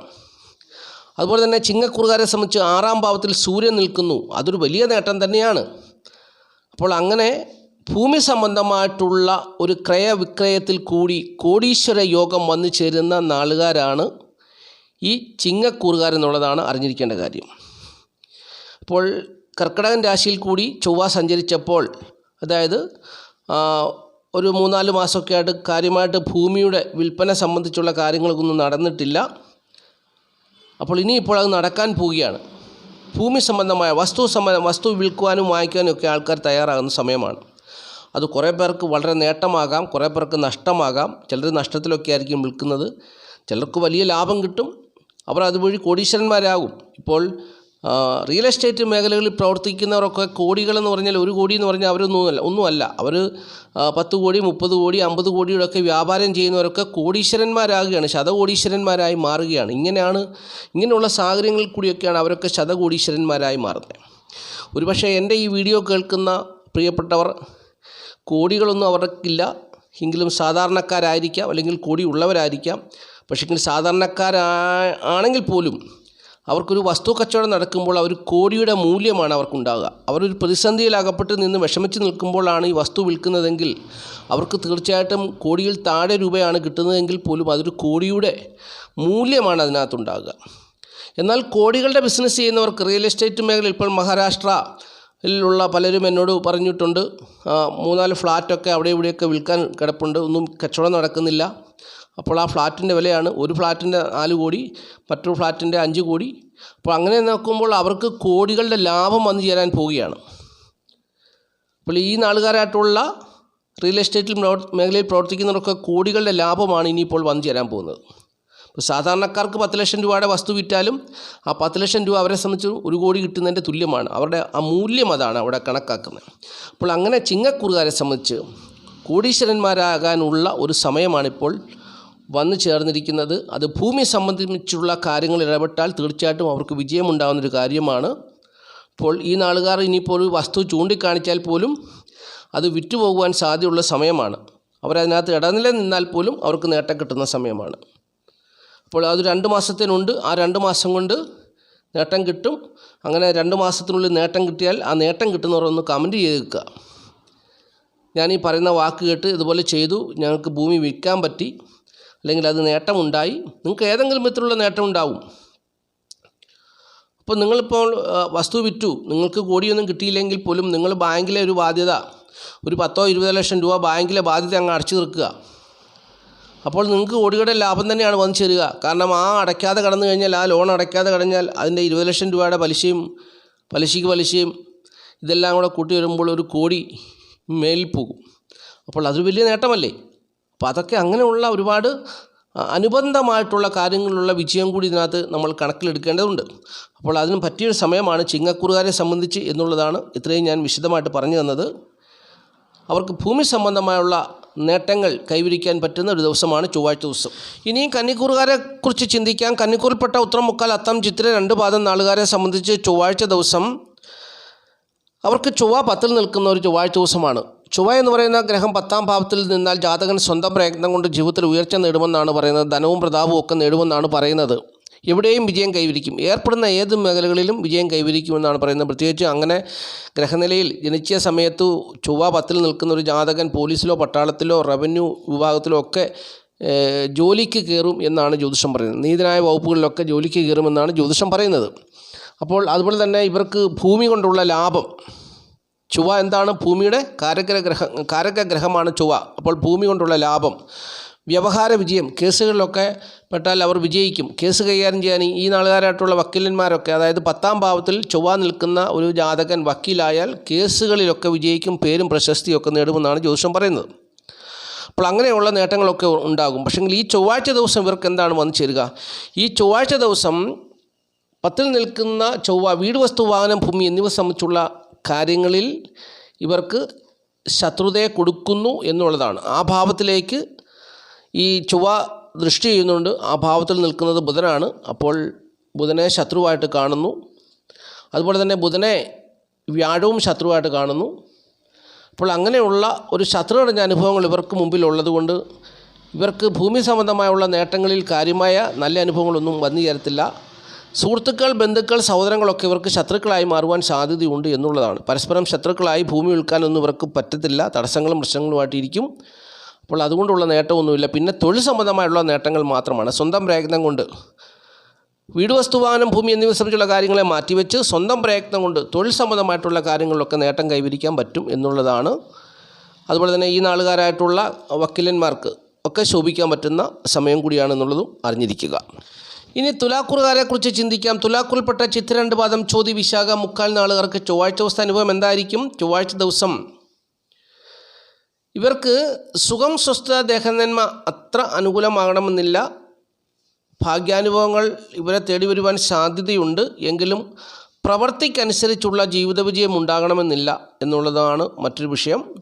അതുപോലെ തന്നെ ചിങ്ങക്കുറുകാരെ സംബന്ധിച്ച് ആറാം ഭാവത്തിൽ സൂര്യൻ നിൽക്കുന്നു. അതൊരു വലിയ നേട്ടം തന്നെയാണ്. അപ്പോൾ അങ്ങനെ ഭൂമി സംബന്ധമായിട്ടുള്ള ഒരു ക്രയവിക്രയത്തിൽ കൂടി കോടീശ്വര യോഗം വന്നു ചേരുന്ന നാളുകാരാണ് ഈ ചിങ്ങക്കൂറുകാരെന്നുള്ളതാണ് അറിഞ്ഞിരിക്കേണ്ട കാര്യം. അപ്പോൾ കർക്കിടകൻ രാശിയിൽ കൂടി ചൊവ്വ സഞ്ചരിച്ചപ്പോൾ അതായത് ഒരു മൂന്നാൽ മാസമൊക്കെ ആയിട്ട് കാര്യമായിട്ട് ഭൂമിയുടെ വിൽപ്പന സംബന്ധിച്ചുള്ള കാര്യങ്ങളൊന്നും നടന്നിട്ടില്ല. അപ്പോൾ ഇനിയിപ്പോൾ അത് നടക്കാൻ പോവുകയാണ്. ഭൂമി സംബന്ധമായ വസ്തു സംബന്ധ വസ്തു വിൽക്കുവാനും വാങ്ങിക്കാനും ഒക്കെ ആൾക്കാർ തയ്യാറാകുന്ന സമയമാണ്. അത് കുറേ പേർക്ക് വളരെ നേട്ടമാകാം കുറേ പേർക്ക് നഷ്ടമാകാം. ചിലർ നഷ്ടത്തിലൊക്കെ ആയിരിക്കും വിൽക്കുന്നത്. ചിലർക്ക് വലിയ ലാഭം കിട്ടും. അവർ അതുവഴി കോടീശ്വരന്മാരാകും. ഇപ്പോൾ റിയൽ എസ്റ്റേറ്റ് മേഖലകളിൽ പ്രവർത്തിക്കുന്നവരൊക്കെ കോടികളെന്ന് പറഞ്ഞാൽ ഒരു കോടി എന്ന് പറഞ്ഞാൽ അവരൊന്നുമല്ല ഒന്നുമല്ല. അവർ പത്ത് കോടി മുപ്പത് കോടി അമ്പത് കോടിയുടെ ഒക്കെ വ്യാപാരം ചെയ്യുന്നവരൊക്കെ കോടീശ്വരന്മാരാകുകയാണ് ശതകോടീശ്വരന്മാരായി മാറുകയാണ്. ഇങ്ങനെയാണ് ഇങ്ങനെയുള്ള സാഹചര്യങ്ങളിൽ കൂടിയൊക്കെയാണ് അവരൊക്കെ ശതകോടീശ്വരന്മാരായി മാറുന്നത്. ഒരുപക്ഷെ എന്റെ ഈ വീഡിയോ കേൾക്കുന്ന പ്രിയപ്പെട്ടവർ കോടികളൊന്നും അവർക്കില്ല എങ്കിലും സാധാരണക്കാരായിരിക്കാം അല്ലെങ്കിൽ കോടി ഉള്ളവരായിരിക്കാം. പക്ഷേ സാധാരണക്കാരാ ആണെങ്കിൽ പോലും അവർക്കൊരു വസ്തു കച്ചവടം നടക്കുമ്പോൾ അവർ കോടിയുടെ മൂല്യമാണ് അവർക്കുണ്ടാകുക അവരൊരു പ്രതിസന്ധിയിൽ അകപ്പെട്ട് നിന്ന് വിഷമിച്ച് നിൽക്കുമ്പോഴാണ് ഈ വസ്തു വിൽക്കുന്നതെങ്കിൽ അവർക്ക് തീർച്ചയായിട്ടും കോടിയിൽ താഴെ രൂപയാണ് കിട്ടുന്നതെങ്കിൽ പോലും അതൊരു കോടിയുടെ മൂല്യമാണ് അതിനകത്തുണ്ടാകുക എന്നാൽ കോടികളുടെ ബിസിനസ് ചെയ്യുന്നവർക്ക് റിയൽ എസ്റ്റേറ്റ് മേഖല ഇപ്പോൾ മഹാരാഷ്ട്രയിലുള്ള പലരും എന്നോട് പറഞ്ഞിട്ടുണ്ട് മൂന്നാൽ ഫ്ലാറ്റൊക്കെ അവിടെ ഇവിടെയൊക്കെ വിൽക്കാൻ കിടപ്പുണ്ട് ഒന്നും കച്ചവടം നടക്കുന്നില്ല. അപ്പോൾ ആ ഫ്ലാറ്റിന്റെ വിലയാണ്. ഒരു ഫ്ലാറ്റിന്റെ നാല് കോടി മറ്റൊരു ഫ്ലാറ്റിന്റെ അഞ്ച് കോടി. അപ്പോൾ അങ്ങനെ നോക്കുമ്പോൾ അവർക്ക് കോടികളുടെ ലാഭം വന്നു ചേരാൻ പോവുകയാണ്. അപ്പോൾ ഈ നാളുകാരായിട്ടുള്ള റിയൽ എസ്റ്റേറ്റിൽ മേഖലയിൽ പ്രവർത്തിക്കുന്നവർക്ക് കോടികളുടെ ലാഭമാണ് ഇനിയിപ്പോൾ വന്നു ചേരാൻ പോകുന്നത്. ഇപ്പോൾ സാധാരണക്കാർക്ക് പത്ത് ലക്ഷം രൂപയുടെ വസ്തു വിറ്റാലും ആ പത്ത് ലക്ഷം രൂപ അവരെ സംബന്ധിച്ച് ഒരു കോടി കിട്ടുന്നതിന്റെ തുല്യമാണ്. അവരുടെ ആ മൂല്യം അതാണ് അവിടെ കണക്കാക്കുന്നത്. അപ്പോൾ അങ്ങനെ ചിങ്ങക്കുറുകാരെ സംബന്ധിച്ച് കോടീശ്വരന്മാരാകാനുള്ള ഒരു സമയമാണിപ്പോൾ വന്നു ചേർന്നിരിക്കുന്നത്. അത് ഭൂമി സംബന്ധിച്ചുള്ള കാര്യങ്ങൾ ഇടപെട്ടാൽ തീർച്ചയായിട്ടും അവർക്ക് വിജയമുണ്ടാകുന്നൊരു കാര്യമാണ്. അപ്പോൾ ഈ നാളുകാർ ഇനിയിപ്പോൾ ഒരു വസ്തു ചൂണ്ടിക്കാണിച്ചാൽ പോലും അത് വിറ്റുപോകുവാൻ സാധ്യതയുള്ള സമയമാണ്. അവരതിനകത്ത് ഇടനില നിന്നാൽ പോലും അവർക്ക് നേട്ടം കിട്ടുന്ന സമയമാണ്. അപ്പോൾ അത് രണ്ട് മാസത്തിനുണ്ട്. ആ രണ്ട് മാസം കൊണ്ട് നേട്ടം കിട്ടും. അങ്ങനെ രണ്ട് മാസത്തിനുള്ളിൽ നേട്ടം കിട്ടിയാൽ ആ നേട്ടം കിട്ടുന്നവർ ഒന്ന് കമന്റ് ചെയ്ത് നിൽക്കുക ഞാൻ ഈ പറയുന്ന വാക്ക് കേട്ട് ഇതുപോലെ ചെയ്തു. ഞങ്ങൾക്ക് ഭൂമി വിൽക്കാൻ പറ്റി. അല്ലെങ്കിൽ അത് നേട്ടമുണ്ടായി. നിങ്ങൾക്ക് ഏതെങ്കിലും വിധത്തിലുള്ള നേട്ടം ഉണ്ടാവും അപ്പോൾ നിങ്ങളിപ്പോൾ വസ്തു വിറ്റു. നിങ്ങൾക്ക് കോടിയൊന്നും കിട്ടിയില്ലെങ്കിൽ പോലും നിങ്ങൾ ബാങ്കിലെ ഒരു ബാധ്യത ഒരു പത്തോ ഇരുപതോ ലക്ഷം രൂപ ബാങ്കിലെ ബാധ്യത അങ്ങ് അടച്ചു തീർക്കുക. അപ്പോൾ നിങ്ങൾക്ക് കോടിയുടെ ലാഭം തന്നെയാണ് വന്നു ചേരുക. കാരണം ആ അടയ്ക്കാതെ കടന്നു കഴിഞ്ഞാൽ ആ ലോൺ അടയ്ക്കാതെ കടഞ്ഞാൽ അതിന്റെ ഇരുപത് ലക്ഷം രൂപയുടെ പലിശയും പലിശയ്ക്ക് പലിശയും ഇതെല്ലാം കൂടെ കൂട്ടി വരുമ്പോൾ ഒരു കോടി മേലിൽ പോകും. അപ്പോൾ അതൊരു വലിയ നേട്ടമല്ലേ? അപ്പോൾ അതൊക്കെ അങ്ങനെയുള്ള ഒരുപാട് അനുബന്ധമായിട്ടുള്ള കാര്യങ്ങളിലുള്ള വിജയം കൂടി ഇതിനകത്ത് നമ്മൾ കണക്കിലെടുക്കേണ്ടതുണ്ട്. അപ്പോൾ അതിന് പറ്റിയൊരു സമയമാണ് ചിങ്ങക്കുറുകാരെ സംബന്ധിച്ച് എന്നുള്ളതാണ് ഇത്രയും ഞാൻ വിശദമായിട്ട് പറഞ്ഞു തന്നത്. അവർക്ക് ഭൂമി സംബന്ധമായുള്ള നേട്ടങ്ങൾ കൈവരിക്കാൻ പറ്റുന്ന ഒരു ദിവസമാണ് ചൊവ്വാഴ്ച ദിവസം. ഇനിയും കന്നിക്കൂറുകാരെ കുറിച്ച് ചിന്തിക്കാം. കന്നിക്കൂറിൽപ്പെട്ട ഉത്തരം മുക്കാൽ അത്തം ചിത്ര രണ്ട് പാദം നാളുകാരെ സംബന്ധിച്ച് ചൊവ്വാഴ്ച ദിവസം. അവർക്ക് ചൊവ്വ പത്തിൽ നിൽക്കുന്ന ഒരു ചൊവ്വാഴ്ച ദിവസമാണ്. ചൊവ്വ എന്ന് പറയുന്ന ഗ്രഹം പത്താം ഭാവത്തിൽ നിന്നാൽ ജാതകൻ സ്വന്തം പ്രയത്നം കൊണ്ട് ജീവിതത്തിൽ ഉയർച്ച നേടുമെന്നാണ് പറയുന്നത്. ധനവും പ്രതാപവും ഒക്കെ നേടുമെന്നാണ് പറയുന്നത്. എവിടെയും വിജയം കൈവരിക്കും. ഏർപ്പെടുന്ന ഏത് മേഖലകളിലും വിജയം കൈവരിക്കുമെന്നാണ് പറയുന്നത്. പ്രത്യേകിച്ച് അങ്ങനെ ഗ്രഹനിലയിൽ ജനിച്ച സമയത്ത് ചൊവ്വ പത്തിൽ നിൽക്കുന്ന ഒരു ജാതകൻ പോലീസിലോ പട്ടാളത്തിലോ റവന്യൂ വിഭാഗത്തിലോ ഒക്കെ ജോലിക്ക് കയറും എന്നാണ് ജ്യോതിഷം പറയുന്നത്. നീതിനായ വകുപ്പുകളിലൊക്കെ ജോലിക്ക് കയറുമെന്നാണ് ജ്യോതിഷം പറയുന്നത്. അപ്പോൾ അതുപോലെ തന്നെ ഇവർക്ക് ഭൂമി കൊണ്ടുള്ള ലാഭം ചൊവ്വ എന്താണ്? ഭൂമിയുടെ കാരകഗ്രഹ കാരകഗ്രഹമാണ് ചുവ അപ്പോൾ ഭൂമി കൊണ്ടുള്ള ലാഭം. വ്യവഹാര വിജയം. കേസുകളിലൊക്കെ പെട്ടാൽ അവർ വിജയിക്കും. കേസ് കൈകാര്യം ചെയ്യാൻ ഈ നാളുകാരായിട്ടുള്ള വക്കീലന്മാരൊക്കെ അതായത് പത്താം ഭാവത്തിൽ ചൊവ്വ നിൽക്കുന്ന ഒരു ജാതകൻ വക്കീലായാൽ കേസുകളിലൊക്കെ വിജയിക്കും പേരും പ്രശസ്തിയൊക്കെ നേടുമെന്നാണ് ജ്യോതിഷം പറയുന്നത്. അപ്പോൾ അങ്ങനെയുള്ള നേട്ടങ്ങളൊക്കെ ഉണ്ടാകും. പക്ഷേങ്കിൽ ഈ ചൊവ്വാഴ്ച ദിവസം ഇവർക്ക് എന്താണ് വന്നു ചേരുക? ഈ ചൊവ്വാഴ്ച ദിവസം പത്തിൽ നിൽക്കുന്ന ചൊവ്വ വീട് വസ്തു വാഹനം ഭൂമി എന്നിവ സംബന്ധിച്ചുള്ള കാര്യങ്ങളിൽ ഇവർക്ക് ശത്രുതയെ കൊടുക്കുന്നു എന്നുള്ളതാണ്. ആ ഭാവത്തിലേക്ക് ഈ ചൊവ്വ ദൃഷ്ടി ചെയ്യുന്നുണ്ട്. ആ ഭാവത്തിൽ നിൽക്കുന്നത് ബുധനാണ്. അപ്പോൾ ബുധനെ ശത്രുവായിട്ട് കാണുന്നു. അതുപോലെ തന്നെ ബുധനെ വ്യാഴവും ശത്രുവായിട്ട് കാണുന്നു. അപ്പോൾ അങ്ങനെയുള്ള ഒരു ശത്രു അടഞ്ഞ അനുഭവങ്ങൾ ഇവർക്ക് മുമ്പിൽ ഉള്ളതുകൊണ്ട് ഇവർക്ക് ഭൂമി സംബന്ധമായുള്ള നേട്ടങ്ങളിൽ കാര്യമായ നല്ല അനുഭവങ്ങളൊന്നും വന്നു ചേരത്തില്ല. സുഹൃത്തുക്കൾ ബന്ധുക്കൾ സഹോദരങ്ങളൊക്കെ ഇവർക്ക് ശത്രുക്കളായി മാറുവാൻ സാധ്യതയുണ്ട് എന്നുള്ളതാണ്. പരസ്പരം ശത്രുക്കളായി ഭൂമി വിൽക്കാനൊന്നും ഇവർക്ക് പറ്റത്തില്ല. തടസ്സങ്ങളും പ്രശ്നങ്ങളുമായിട്ടിരിക്കും. അപ്പോൾ അതുകൊണ്ടുള്ള നേട്ടമൊന്നുമില്ല. പിന്നെ തൊഴിൽ സംബന്ധമായുള്ള നേട്ടങ്ങൾ മാത്രമാണ്. സ്വന്തം പ്രയത്നം കൊണ്ട് വീട് വസ്തുവാനം ഭൂമി എന്നിവ സംബന്ധിച്ചുള്ള കാര്യങ്ങളെ മാറ്റിവെച്ച് സ്വന്തം പ്രയത്നം കൊണ്ട് തൊഴിൽ സംബന്ധമായിട്ടുള്ള കാര്യങ്ങളിലൊക്കെ നേട്ടം കൈവരിക്കാൻ പറ്റും എന്നുള്ളതാണ്. അതുപോലെ തന്നെ ഈ നാളുകാരായിട്ടുള്ള വക്കീലന്മാർക്ക് ഒക്കെ ശോഭിക്കാൻ പറ്റുന്ന സമയം കൂടിയാണെന്നുള്ളതും അറിഞ്ഞിരിക്കുക. ഇനി തുലാക്കുറുകാരെക്കുറിച്ച് ചിന്തിക്കാം. തുലാക്കുറിൽപ്പെട്ട ചിത്ര രണ്ട് പാദം ചോതി വിശാഖ. മുക്കാൽ നാളുകാർക്ക് ചൊവ്വാഴ്ച ദിവസത്തെ അനുഭവം എന്തായിരിക്കും? ചൊവ്വാഴ്ച ദിവസം. ഇവർക്ക് സുഖം സ്വസ്ഥ ദേഹനന്മ അത്ര അനുകൂലമാകണമെന്നില്ല. ഭാഗ്യാനുഭവങ്ങൾ ഇവരെ തേടി വരുവാൻ സാധ്യതയുണ്ട്. എങ്കിലും പ്രവർത്തിക്കനുസരിച്ചുള്ള ജീവിത വിജയം ഉണ്ടാകണമെന്നില്ല എന്നുള്ളതാണ് മറ്റൊരു വിഷയം.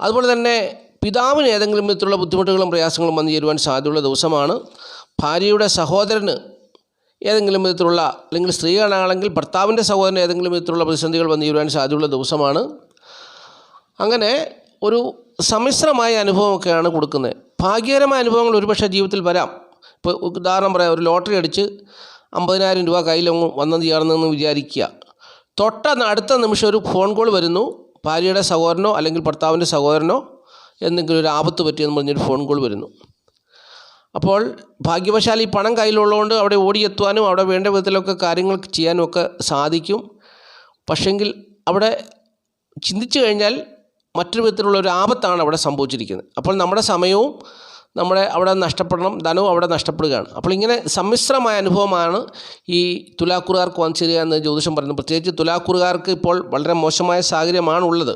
അതുപോലെ തന്നെ പിതാവിന് ഏതെങ്കിലും വിധത്തിലുള്ള ബുദ്ധിമുട്ടുകളും പ്രയാസങ്ങളും വന്നു ചേരുവാൻ സാധ്യതയുള്ള ദിവസമാണ്. ഭാര്യയുടെ സഹോദരന് ഏതെങ്കിലും വിധത്തിലുള്ള അല്ലെങ്കിൽ സ്ത്രീകളാണെങ്കിൽ ഭർത്താവിന്റെ സഹോദരന് ഏതെങ്കിലും വിധത്തിലുള്ള പ്രതിസന്ധികൾ വന്നു തീരുവാൻ സാധ്യതയുള്ള ദിവസമാണ്. അങ്ങനെ ഒരു സമ്മിശ്രമായ അനുഭവമൊക്കെയാണ് കൊടുക്കുന്നത്. ഭാഗ്യകരമായ അനുഭവങ്ങൾ ഒരുപക്ഷെ ജീവിതത്തിൽ വരാം. ഇപ്പോൾ ഉദാഹരണം പറയാം ഒരു ലോട്ടറി അടിച്ച് അമ്പതിനായിരം രൂപ കയ്യിലങ്ങ് വന്നത് ചേർന്നെന്ന് വിചാരിക്കുക. തൊട്ട അടുത്ത നിമിഷം ഒരു ഫോൺ കോൾ വരുന്നു. ഭാര്യയുടെ സഹോദരനോ അല്ലെങ്കിൽ ഭർത്താവിന്റെ സഹോദരനോ എന്തെങ്കിലും ഒരു ആപത്ത് പറ്റിയെന്ന് പറഞ്ഞൊരു ഫോൺ കോൾ വരുന്നു. അപ്പോൾ ഭാഗ്യവശാൽ ഈ പണം കയ്യിലുള്ളതുകൊണ്ട് അവിടെ ഓടിയെത്തുവാനും അവിടെ വേണ്ട വിധത്തിലൊക്കെ കാര്യങ്ങൾ ചെയ്യാനും ഒക്കെ സാധിക്കും. പക്ഷെങ്കിൽ അവിടെ ചിന്തിച്ചു കഴിഞ്ഞാൽ മറ്റൊരു വിധത്തിലുള്ള ഒരു ആപത്താണ് അവിടെ സംഭവിച്ചിരിക്കുന്നത്. അപ്പോൾ നമ്മുടെ സമയവും നമ്മുടെ അവിടെ നഷ്ടപ്പെടണം ധനവും അവിടെ നഷ്ടപ്പെടുകയാണ്. അപ്പോൾ ഇങ്ങനെ സമ്മിശ്രമായ അനുഭവമാണ് ഈ തുലാക്കുറുകാർക്ക് വന്നു ചേരുക എന്ന് ജ്യോതിഷം പറയുന്നത് പ്രത്യേകിച്ച് തുലാക്കുറുകാർക്ക് ഇപ്പോൾ വളരെ മോശമായ സാഹചര്യമാണ് ഉള്ളത്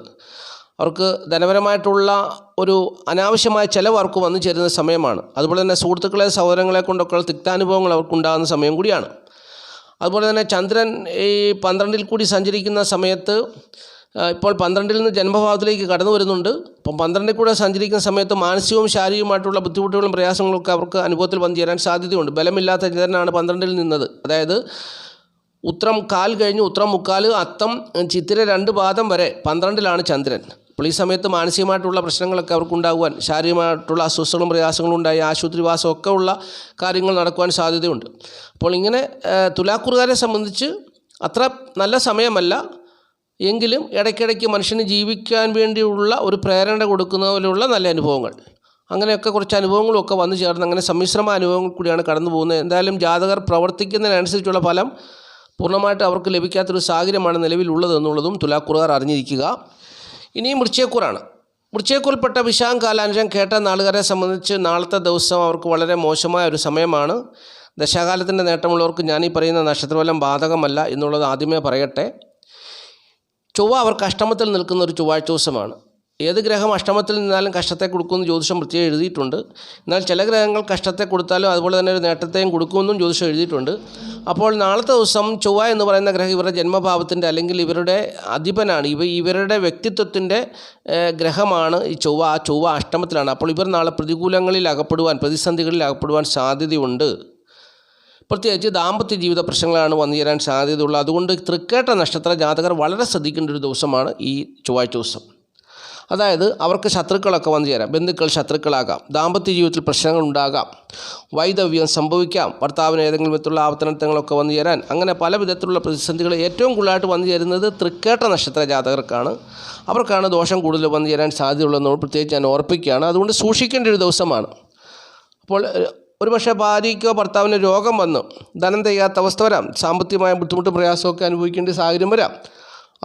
അവർക്ക് ധനപരമായിട്ടുള്ള ഒരു അനാവശ്യമായ ചിലവ് അവർക്ക് വന്നു ചേരുന്ന സമയമാണ്. അതുപോലെ തന്നെ സുഹൃത്തുക്കളെ സഹോദരങ്ങളെ കൊണ്ടൊക്കെ തിക്താനുഭവങ്ങൾ അവർക്കുണ്ടാകുന്ന സമയം കൂടിയാണ്. അതുപോലെ തന്നെ ചന്ദ്രൻ ഈ പന്ത്രണ്ടിൽ കൂടി സഞ്ചരിക്കുന്ന സമയത്ത് ഇപ്പോൾ പന്ത്രണ്ടിൽ നിന്ന് ജന്മഭാവത്തിലേക്ക് കടന്നു വരുന്നുണ്ട്. അപ്പം പന്ത്രണ്ടിൽ കൂടെ സഞ്ചരിക്കുന്ന സമയത്ത് മാനസികവും ശാരീരികമായിട്ടുള്ള ബുദ്ധിമുട്ടുകളും പ്രയാസങ്ങളും ഒക്കെ അവർക്ക് അനുഭവത്തിൽ വന്നു ചേരാൻ സാധ്യതയുണ്ട്. ബലമില്ലാത്ത ചന്ദ്രനാണ് പന്ത്രണ്ടിൽ നിന്നത്. അതായത് ഉത്രം കാൽ കഴിഞ്ഞ് ഉത്രം മുക്കാൽ അത്തം ചിത്തിര രണ്ട് പാദം വരെ പന്ത്രണ്ടിലാണ് ചന്ദ്രൻ. അപ്പോൾ ഈ സമയത്ത് മാനസികമായിട്ടുള്ള പ്രശ്നങ്ങളൊക്കെ അവർക്കുണ്ടാകുവാൻ ശാരീരികമായിട്ടുള്ള അസ്വസ്ഥകളും പ്രയാസങ്ങളും ഉണ്ടായി ആശുപത്രിവാസം ഒക്കെ ഉള്ള കാര്യങ്ങൾ നടക്കുവാൻ സാധ്യതയുണ്ട്. അപ്പോൾ ഇങ്ങനെ തുലാക്കുറുകാരെ സംബന്ധിച്ച് അത്ര നല്ല സമയമല്ല. എങ്കിലും ഇടയ്ക്കിടയ്ക്ക് മനുഷ്യന് ജീവിക്കാൻ വേണ്ടിയുള്ള ഒരു പ്രേരണ കൊടുക്കുന്ന പോലെയുള്ള നല്ല അനുഭവങ്ങൾ. അങ്ങനെയൊക്കെ കുറച്ച് അനുഭവങ്ങളൊക്കെ വന്നു ചേർന്ന് അങ്ങനെ സമ്മിശ്രമ അനുഭവങ്ങൾ കൂടിയാണ് കടന്നു പോകുന്നത്. എന്തായാലും ജാതകർ പ്രവർത്തിക്കുന്നതിനനുസരിച്ചുള്ള ഫലം പൂർണമായിട്ട് അവർക്ക് ലഭിക്കാത്തൊരു സാഹചര്യമാണ് നിലവിലുള്ളത് എന്നുള്ളതും തുലാക്കുറുകാർ അറിഞ്ഞിരിക്കുക. ഇനിയും വൃശ്ചയക്കൂറാണ് വൃശ്ചയക്കൂറിൽപ്പെട്ട വിശാം കാലാനുഷം കേട്ട നാളുകാരെ സംബന്ധിച്ച് നാളത്തെ ദിവസം അവർക്ക് വളരെ മോശമായ ഒരു സമയമാണ്. ദശാകാലത്തിന്റെ നേട്ടമുള്ളവർക്ക് ഞാൻ ഈ പറയുന്ന നക്ഷത്രഫലം ബാധകമല്ല എന്നുള്ളത് ആദ്യമേ പറയട്ടെ. ചൊവ്വ അവർക്ക് അഷ്ടമത്തിൽ നിൽക്കുന്ന ഒരു ചൊവ്വാഴ്ച ദിവസമാണ്. ഏത് ഗ്രഹം അഷ്ടമത്തിൽ നിന്നാലും കഷ്ടത്തെ കൊടുക്കുമെന്ന് ജ്യോതിഷം പ്രത്യേകം എഴുതിയിട്ടുണ്ട്. എന്നാൽ ചില ഗ്രഹങ്ങൾ കഷ്ടത്തെ കൊടുത്താലും അതുപോലെ തന്നെ ഒരു നേട്ടത്തെയും കൊടുക്കുമെന്നും ജ്യോതിഷം എഴുതിയിട്ടുണ്ട്. അപ്പോൾ നാളത്തെ ദിവസം ചൊവ്വ എന്ന് പറയുന്ന ഗ്രഹം ഇവരുടെ ജന്മഭാവത്തിന്റെ അല്ലെങ്കിൽ ഇവരുടെ അധിപനാണ്. ഇവ ഇവരുടെ വ്യക്തിത്വത്തിന്റെ ഗ്രഹമാണ് ഈ ചൊവ്വ ആ ചൊവ്വ അഷ്ടമത്തിലാണ്. അപ്പോൾ ഇവർ നാളെ പ്രതികൂലങ്ങളിൽ അകപ്പെടുവാൻ പ്രതിസന്ധികളിൽ അകപ്പെടുവാൻ സാധ്യതയുണ്ട്. പ്രത്യേകിച്ച് ദാമ്പത്യ ജീവിത പ്രശ്നങ്ങളാണ് വന്നു ചേരാൻ സാധ്യതയുള്ളത് അതുകൊണ്ട് തൃക്കേട്ട നക്ഷത്ര ജാതകർ വളരെ ശ്രദ്ധിക്കേണ്ട ഒരു ദിവസമാണ് ഈ ചൊവ്വാഴ്ച ദിവസം. അതായത് അവർക്ക് ശത്രുക്കളൊക്കെ വന്നു ചേരാം. ബന്ധുക്കൾ ശത്രുക്കളാകാം. ദാമ്പത്യ ജീവിതത്തിൽ പ്രശ്നങ്ങൾ ഉണ്ടാകാം. വൈദവ്യം സംഭവിക്കാം. ഭർത്താവിന് ഏതെങ്കിലും വിധത്തിലുള്ള ആവർത്തനത്തങ്ങളൊക്കെ വന്നു ചേരാൻ. അങ്ങനെ പല വിധത്തിലുള്ള പ്രതിസന്ധികൾ ഏറ്റവും കൂടുതലായിട്ട് വന്നു ചേരുന്നത് തൃക്കേട്ട നക്ഷത്ര ജാതകർക്കാണ്. അവർക്കാണ് ദോഷം കൂടുതൽ വന്നു ചേരാൻ സാധ്യതയുള്ളതെന്ന് പ്രത്യേകിച്ച് ഞാൻ ഓർപ്പിക്കുകയാണ്. അതുകൊണ്ട് സൂക്ഷിക്കേണ്ട ഒരു ദിവസമാണ്. അപ്പോൾ ഒരുപക്ഷെ ഭാര്യയ്ക്കോ ഭർത്താവിനോ രോഗം വന്നു. ധനം തികയാത്ത അവസ്ഥ വരാം. സാമ്പത്തികമായ ബുദ്ധിമുട്ടും പ്രയാസമൊക്കെ അനുഭവിക്കേണ്ട സാഹചര്യം വരാം.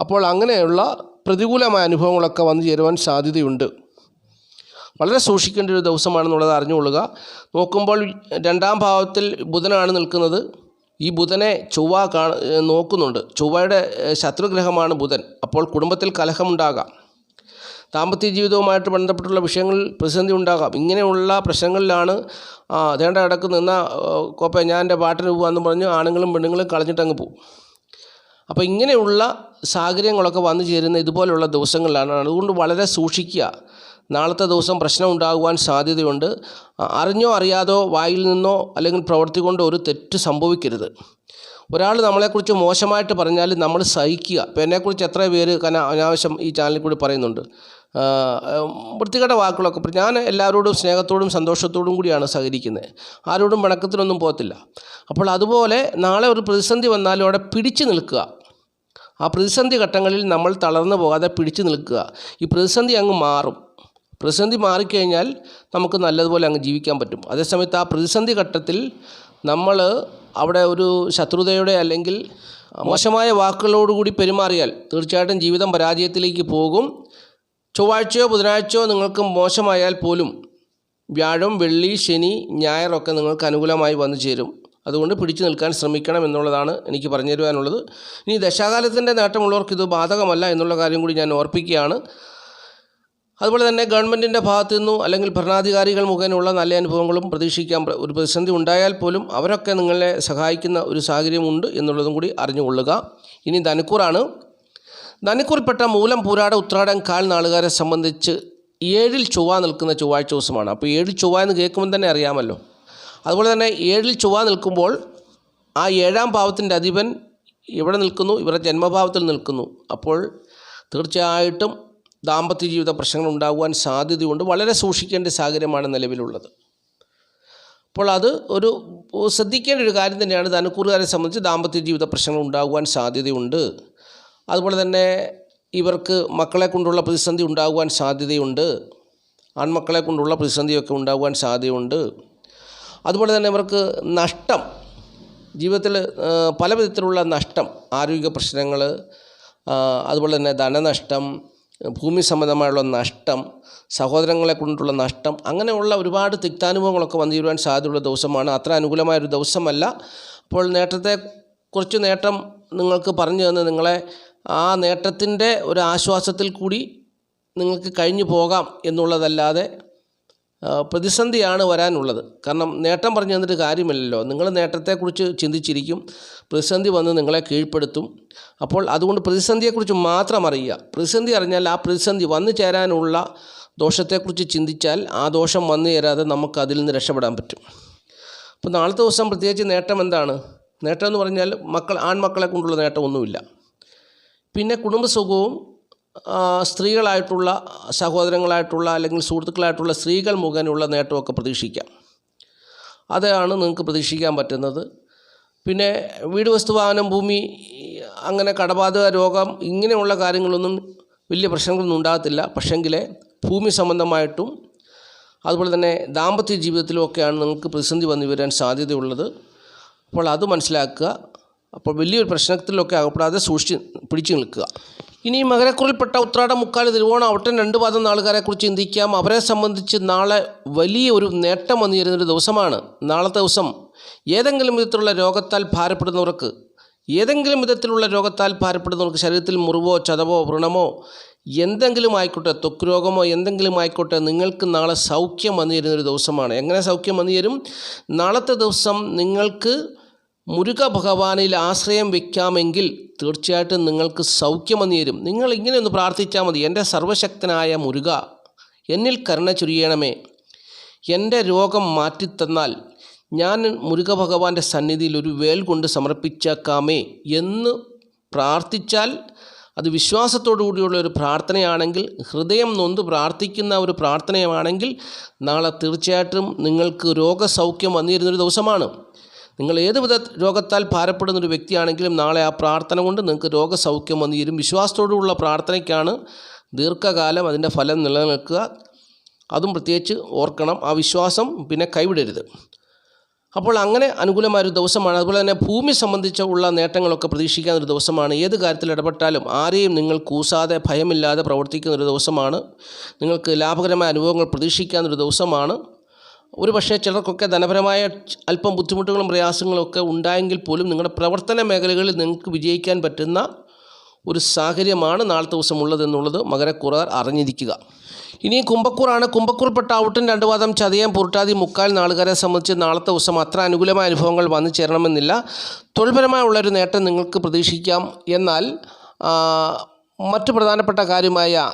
അപ്പോൾ അങ്ങനെയുള്ള പ്രതികൂലമായ അനുഭവങ്ങളൊക്കെ വന്നു ചേരുവാൻ സാധ്യതയുണ്ട്. വളരെ സൂക്ഷിക്കേണ്ട ഒരു ദിവസമാണെന്നുള്ളത് അറിഞ്ഞുകൊള്ളുക. നോക്കുമ്പോൾ രണ്ടാം ഭാവത്തിൽ ബുധനാണ് നിൽക്കുന്നത്. ഈ ബുധനെ ചൊവ്വ ഏഹ് നോക്കുന്നുണ്ട്. ചൊവ്വയുടെ ശത്രുഗ്രഹമാണ് ബുധൻ. അപ്പോൾ കുടുംബത്തിൽ കലഹമുണ്ടാകാം. ദാമ്പത്യ ജീവിതവുമായിട്ട് ബന്ധപ്പെട്ടുള്ള വിഷയങ്ങളിൽ പ്രതിസന്ധി ഉണ്ടാകാം. ഇങ്ങനെയുള്ള പ്രശ്നങ്ങളിലാണ് അതേണ്ട ഇടയ്ക്ക് നിന്ന കോപ്പ ഞാൻ എന്റെ പാട്ടിന് പോകാമെന്ന് പറഞ്ഞ് ആണുങ്ങളും പെണ്ണുങ്ങളും കളഞ്ഞിട്ടങ്ങ് പോകും അപ്പോൾ ഇങ്ങനെയുള്ള സാഹചര്യങ്ങളൊക്കെ വന്നു ചേരുന്ന ഇതുപോലുള്ള ദിവസങ്ങളിലാണ്. അതുകൊണ്ട് വളരെ സൂക്ഷിക്കുക. നാളത്തെ ദിവസം പ്രശ്നം ഉണ്ടാകുവാൻ സാധ്യതയുണ്ട്. അറിഞ്ഞോ അറിയാതോ വായിൽ നിന്നോ അല്ലെങ്കിൽ പ്രവൃത്തി കൊണ്ടോ ഒരു തെറ്റ് സംഭവിക്കരുത്. ഒരാൾ നമ്മളെക്കുറിച്ച് മോശമായിട്ട് പറഞ്ഞാൽ നമ്മൾ സഹിക്കുക. ഇപ്പോൾ എന്നെക്കുറിച്ച് എത്ര പേര് കന അനാവശ്യം ഈ ചാനലിൽ കൂടി പറയുന്നുണ്ട്. വൃത്തികെട്ട വാക്കുകളൊക്കെ ഞാൻ എല്ലാവരോടും സ്നേഹത്തോടും സന്തോഷത്തോടും കൂടിയാണ് സഹകരിക്കുന്നത്. ആരോടും വണക്കത്തിനൊന്നും പോകത്തില്ല. അപ്പോൾ അതുപോലെ നാളെ ഒരു പ്രതിസന്ധി വന്നാലും അവിടെ പിടിച്ചു നിൽക്കുക. ആ പ്രതിസന്ധി ഘട്ടങ്ങളിൽ നമ്മൾ തളർന്നു പോകാതെ പിടിച്ചു നിൽക്കുക. ഈ പ്രതിസന്ധി അങ്ങ് മാറും. പ്രതിസന്ധി മാറിക്കഴിഞ്ഞാൽ നമുക്ക് നല്ലതുപോലെ അങ്ങ് ജീവിക്കാൻ പറ്റും. അതേസമയത്ത് ആ പ്രതിസന്ധി ഘട്ടത്തിൽ നമ്മൾ അവിടെ ഒരു ശത്രുതയുടെ അല്ലെങ്കിൽ മോശമായ വാക്കുകളോടുകൂടി പെരുമാറിയാൽ തീർച്ചയായിട്ടും ജീവിതം പരാജയത്തിലേക്ക് പോകും. ചൊവ്വാഴ്ചയോ ബുധനാഴ്ചയോ നിങ്ങൾക്ക് മോശമായാൽ പോലും വ്യാഴം വെള്ളി ശനി ഞായറൊക്കെ നിങ്ങൾക്ക് അനുകൂലമായി വന്നു ചേരും അതുകൊണ്ട് പിടിച്ചു നിൽക്കാൻ ശ്രമിക്കണം എന്നുള്ളതാണ് എനിക്ക് പറഞ്ഞു തരുവാനുള്ളത്. ഇനി ദശാകാലത്തിന്റെ നേട്ടമുള്ളവർക്ക് ഇത് ബാധകമല്ല എന്നുള്ള കാര്യം കൂടി ഞാൻ ഓർപ്പിക്കുകയാണ്. അതുപോലെ തന്നെ ഗവൺമെന്റിന്റെ ഭാഗത്തു നിന്നും അല്ലെങ്കിൽ ഭരണാധികാരികൾ മുഖേനയുള്ള നല്ല അനുഭവങ്ങളും പ്രതീക്ഷിക്കാൻ ഒരു പ്രതിസന്ധി ഉണ്ടായാൽ പോലും അവരൊക്കെ നിങ്ങളെ സഹായിക്കുന്ന ഒരു സാഹചര്യമുണ്ട് എന്നുള്ളതും കൂടി അറിഞ്ഞുകൊള്ളുക. ഇനി ധനുക്കൂറാണ്. ധനുക്കൂറിൽപ്പെട്ട മൂലം പൂരാട ഉത്രാടം കാൽ നാളുകാരെ സംബന്ധിച്ച് ഏഴിൽ ചൊവ്വ നിൽക്കുന്ന ചൊവ്വാഴ്ച ദിവസമാണ്. അപ്പോൾ ഏഴിൽ ചൊവ്വ എന്ന് കേൾക്കുമ്പോൾ തന്നെ അറിയാമല്ലോ. അതുപോലെ തന്നെ ഏഴിൽ ചൊവ്വ നിൽക്കുമ്പോൾ ആ ഏഴാം ഭാവത്തിന്റെ അധിപൻ ഇവിടെ നിൽക്കുന്നു? ഇവരുടെ ജന്മഭാവത്തിൽ നിൽക്കുന്നു. അപ്പോൾ തീർച്ചയായിട്ടും ദാമ്പത്യ ജീവിത പ്രശ്നങ്ങൾ ഉണ്ടാകുവാൻ സാധ്യതയുണ്ട്. വളരെ സൂക്ഷിക്കേണ്ട സാഹചര്യമാണ് നിലവിലുള്ളത്. അപ്പോൾ അത് ഒരു ശ്രദ്ധിക്കേണ്ട ഒരു കാര്യം തന്നെയാണ്. ധനക്കൂറുകാരെ സംബന്ധിച്ച് ദാമ്പത്യ ജീവിത പ്രശ്നങ്ങൾ ഉണ്ടാകുവാൻ സാധ്യതയുണ്ട്. അതുപോലെ തന്നെ ഇവർക്ക് മക്കളെ കൊണ്ടുള്ള പ്രതിസന്ധി ഉണ്ടാകുവാൻ സാധ്യതയുണ്ട്. ആൺമക്കളെ കൊണ്ടുള്ള പ്രതിസന്ധിയൊക്കെ ഉണ്ടാകുവാൻ സാധ്യതയുണ്ട്. അതുപോലെ തന്നെ ഇവർക്ക് നഷ്ടം ജീവിതത്തിൽ പല വിധത്തിലുള്ള നഷ്ടം ആരോഗ്യ പ്രശ്നങ്ങൾ അതുപോലെ തന്നെ ധനനഷ്ടം ഭൂമി സംബന്ധമായുള്ള നഷ്ടം സഹോദരങ്ങളെ കൊണ്ടുള്ള നഷ്ടം അങ്ങനെയുള്ള ഒരുപാട് തിക്താനുഭവങ്ങളൊക്കെ വന്നു തീരുവാൻ സാധ്യതയുള്ള ദിവസമാണ്. അത്ര അനുകൂലമായൊരു ദിവസമല്ല. അപ്പോൾ നേട്ടത്തെ കുറച്ച് നേട്ടം നിങ്ങൾക്ക് പറഞ്ഞു തന്ന് നിങ്ങളെ ആ നേട്ടത്തിന്റെ ഒരു ആശ്വാസത്തിൽ കൂടി നിങ്ങൾക്ക് കഴിഞ്ഞു പോകാം എന്നുള്ളതല്ലാതെ പ്രതിസന്ധിയാണ് വരാനുള്ളത്. കാരണം നേട്ടം പറഞ്ഞു തന്നിട്ട് കാര്യമില്ലല്ലോ. നിങ്ങൾ നേട്ടത്തെക്കുറിച്ച് ചിന്തിച്ചിരിക്കും. പ്രതിസന്ധി വന്ന് നിങ്ങളെ കീഴ്പ്പെടുത്തും. അപ്പോൾ അതുകൊണ്ട് പ്രതിസന്ധിയെക്കുറിച്ച് മാത്രം അറിയുക. പ്രതിസന്ധി അറിഞ്ഞാൽ ആ പ്രതിസന്ധി വന്നു ചേരാനുള്ള ദോഷത്തെക്കുറിച്ച് ചിന്തിച്ചാൽ ആ ദോഷം വന്നു ചേരാതെ നമുക്ക് അതിൽ നിന്ന് രക്ഷപ്പെടാൻ പറ്റും. അപ്പോൾ നാളത്തെ ദിവസം പ്രത്യേകിച്ച് നേട്ടം എന്താണ്? നേട്ടം എന്ന് പറഞ്ഞാൽ മക്കൾ ആൺമക്കളെ കൊണ്ടുള്ള നേട്ടമൊന്നുമില്ല പിന്നെ കുടുംബസുഖവും സ്ത്രീകളായിട്ടുള്ള സഹോദരങ്ങളായിട്ടുള്ള അല്ലെങ്കിൽ സുഹൃത്തുക്കളായിട്ടുള്ള സ്ത്രീകൾ മുഖേനയുള്ള നേട്ടമൊക്കെ പ്രതീക്ഷിക്കാം. അതാണ് നിങ്ങൾക്ക് പ്രതീക്ഷിക്കാൻ പറ്റുന്നത്. പിന്നെ വീട് വസ്തു വാഹനം ഭൂമി അങ്ങനെ കടബാധക രോഗം ഇങ്ങനെയുള്ള കാര്യങ്ങളൊന്നും വലിയ പ്രശ്നങ്ങളൊന്നും ഉണ്ടാകത്തില്ല. പക്ഷെങ്കിൽ ഭൂമി സംബന്ധമായിട്ടും അതുപോലെ തന്നെ ദാമ്പത്യ ജീവിതത്തിലുമൊക്കെയാണ് നിങ്ങൾക്ക് പ്രതിസന്ധി വന്നു വരാൻ സാധ്യതയുള്ളത്. അപ്പോൾ അത് മനസ്സിലാക്കുക. അപ്പോൾ വലിയൊരു പ്രശ്നത്തിലൊക്കെ അകപ്പെടാതെ സൂക്ഷിച്ച് പിടിച്ചു നിൽക്കുക. ഇനി മകരക്കുറിൽപ്പെട്ട ഉത്രാട മുക്കാൽ തിരുവോണം അവിടെ രണ്ട് പാദം നാളുകാരെക്കുറിച്ച് ചിന്തിക്കാം. അവരെ സംബന്ധിച്ച് നാളെ വലിയ ഒരു നേട്ടം വന്നു ചേരുന്നൊരു ദിവസമാണ്. നാളത്തെ ദിവസം ഏതെങ്കിലും വിധത്തിലുള്ള രോഗത്താൽ ഭാരപ്പെടുന്നവർക്ക് ഏതെങ്കിലും വിധത്തിലുള്ള രോഗത്താൽ ഭാരപ്പെടുന്നവർക്ക് ശരീരത്തിൽ മുറിവോ ചതവോ വ്രണമോ എന്തെങ്കിലും ആയിക്കോട്ടെ ത്വക്ക് രോഗമോ എന്തെങ്കിലും ആയിക്കോട്ടെ നിങ്ങൾക്ക് നാളെ സൗഖ്യം വന്നു തരുന്നൊരു ദിവസമാണ്. എങ്ങനെ സൗഖ്യം വന്നു തരും നാളത്തെ ദിവസം നിങ്ങൾക്ക് മുരുക ഭഗവാനിൽ ആശ്രയം വയ്ക്കാമെങ്കിൽ തീർച്ചയായിട്ടും നിങ്ങൾക്ക് സൗഖ്യം വന്നു തരും. നിങ്ങൾ ഇങ്ങനെ ഒന്ന് പ്രാർത്ഥിച്ചാൽ മതി. എന്റെ സർവശക്തനായ മുരുക എന്നിൽ കരുണ ചുരിയണമേ. എന്റെ രോഗം മാറ്റിത്തന്നാൽ ഞാൻ മുരുക ഭഗവാന്റെ സന്നിധിയിൽ ഒരു വേൽ കൊണ്ട് സമർപ്പിച്ചേക്കാമേ എന്ന് പ്രാർത്ഥിച്ചാൽ അത് വിശ്വാസത്തോടു കൂടിയുള്ള ഒരു പ്രാർത്ഥനയാണെങ്കിൽ ഹൃദയം നൊന്ത് പ്രാർത്ഥിക്കുന്ന ഒരു പ്രാർത്ഥനയാണെങ്കിൽ നാളെ തീർച്ചയായിട്ടും നിങ്ങൾക്ക് രോഗസൗഖ്യം വന്നിരുന്നൊരു ദിവസമാണ്. നിങ്ങൾ ഏത് വിധ രോഗത്താൽ ഭാരപ്പെടുന്ന ഒരു വ്യക്തിയാണെങ്കിലും നാളെ ആ പ്രാർത്ഥന കൊണ്ട് നിങ്ങൾക്ക് രോഗസൗഖ്യം വന്നു തരും വിശ്വാസത്തോടുള്ള പ്രാർത്ഥനയ്ക്കാണ് ദീർഘകാലം അതിന്റെ ഫലം നിലനിൽക്കുക. അതും പ്രത്യേകിച്ച് ഓർക്കണം. ആ വിശ്വാസം പിന്നെ കൈവിടരുത്. അപ്പോൾ അങ്ങനെ അനുകൂലമായൊരു ദിവസമാണ്. അതുപോലെ തന്നെ ഭൂമി സംബന്ധിച്ച ഉള്ള നേട്ടങ്ങളൊക്കെ പ്രതീക്ഷിക്കാവുന്ന ഒരു ദിവസമാണ്. ഏത് കാര്യത്തിൽ ഇടപെട്ടാലും ആരെയും നിങ്ങൾ കൂസാതെ ഭയമില്ലാതെ പ്രവർത്തിക്കുന്ന ഒരു ദിവസമാണ്. നിങ്ങൾക്ക് ലാഭകരമായ അനുഭവങ്ങൾ പ്രതീക്ഷിക്കാവുന്ന ഒരു ദിവസമാണ്. ഒരു പക്ഷേ ചിലർക്കൊക്കെ ധനപരമായ അല്പം ബുദ്ധിമുട്ടുകളും പ്രയാസങ്ങളൊക്കെ ഉണ്ടായെങ്കിൽ പോലും നിങ്ങളുടെ പ്രവർത്തന മേഖലകളിൽ നിങ്ങൾക്ക് വിജയിക്കാൻ പറ്റുന്ന ഒരു സാഹചര്യമാണ് നാളത്തെ ദിവസം ഉള്ളതെന്നുള്ളത് മകരക്കൂറുകാർ അറിഞ്ഞിരിക്കുക. ഇനി കുംഭക്കൂറാണ്. കുംഭക്കൂർപ്പെട്ട ഔട്ടൻ രണ്ട് വാദം ചതയം പുരുട്ടാതി മുക്കാൽ നാളുകാരെ സംബന്ധിച്ച് നാളത്തെ ദിവസം അത്ര അനുകൂലമായ അനുഭവങ്ങൾ വന്നു ചേരണമെന്നില്ല. തൊഴിൽപരമായുള്ളൊരു നേട്ടം നിങ്ങൾക്ക് പ്രതീക്ഷിക്കാം. എന്നാൽ മറ്റ് പ്രധാനപ്പെട്ട കാര്യമായ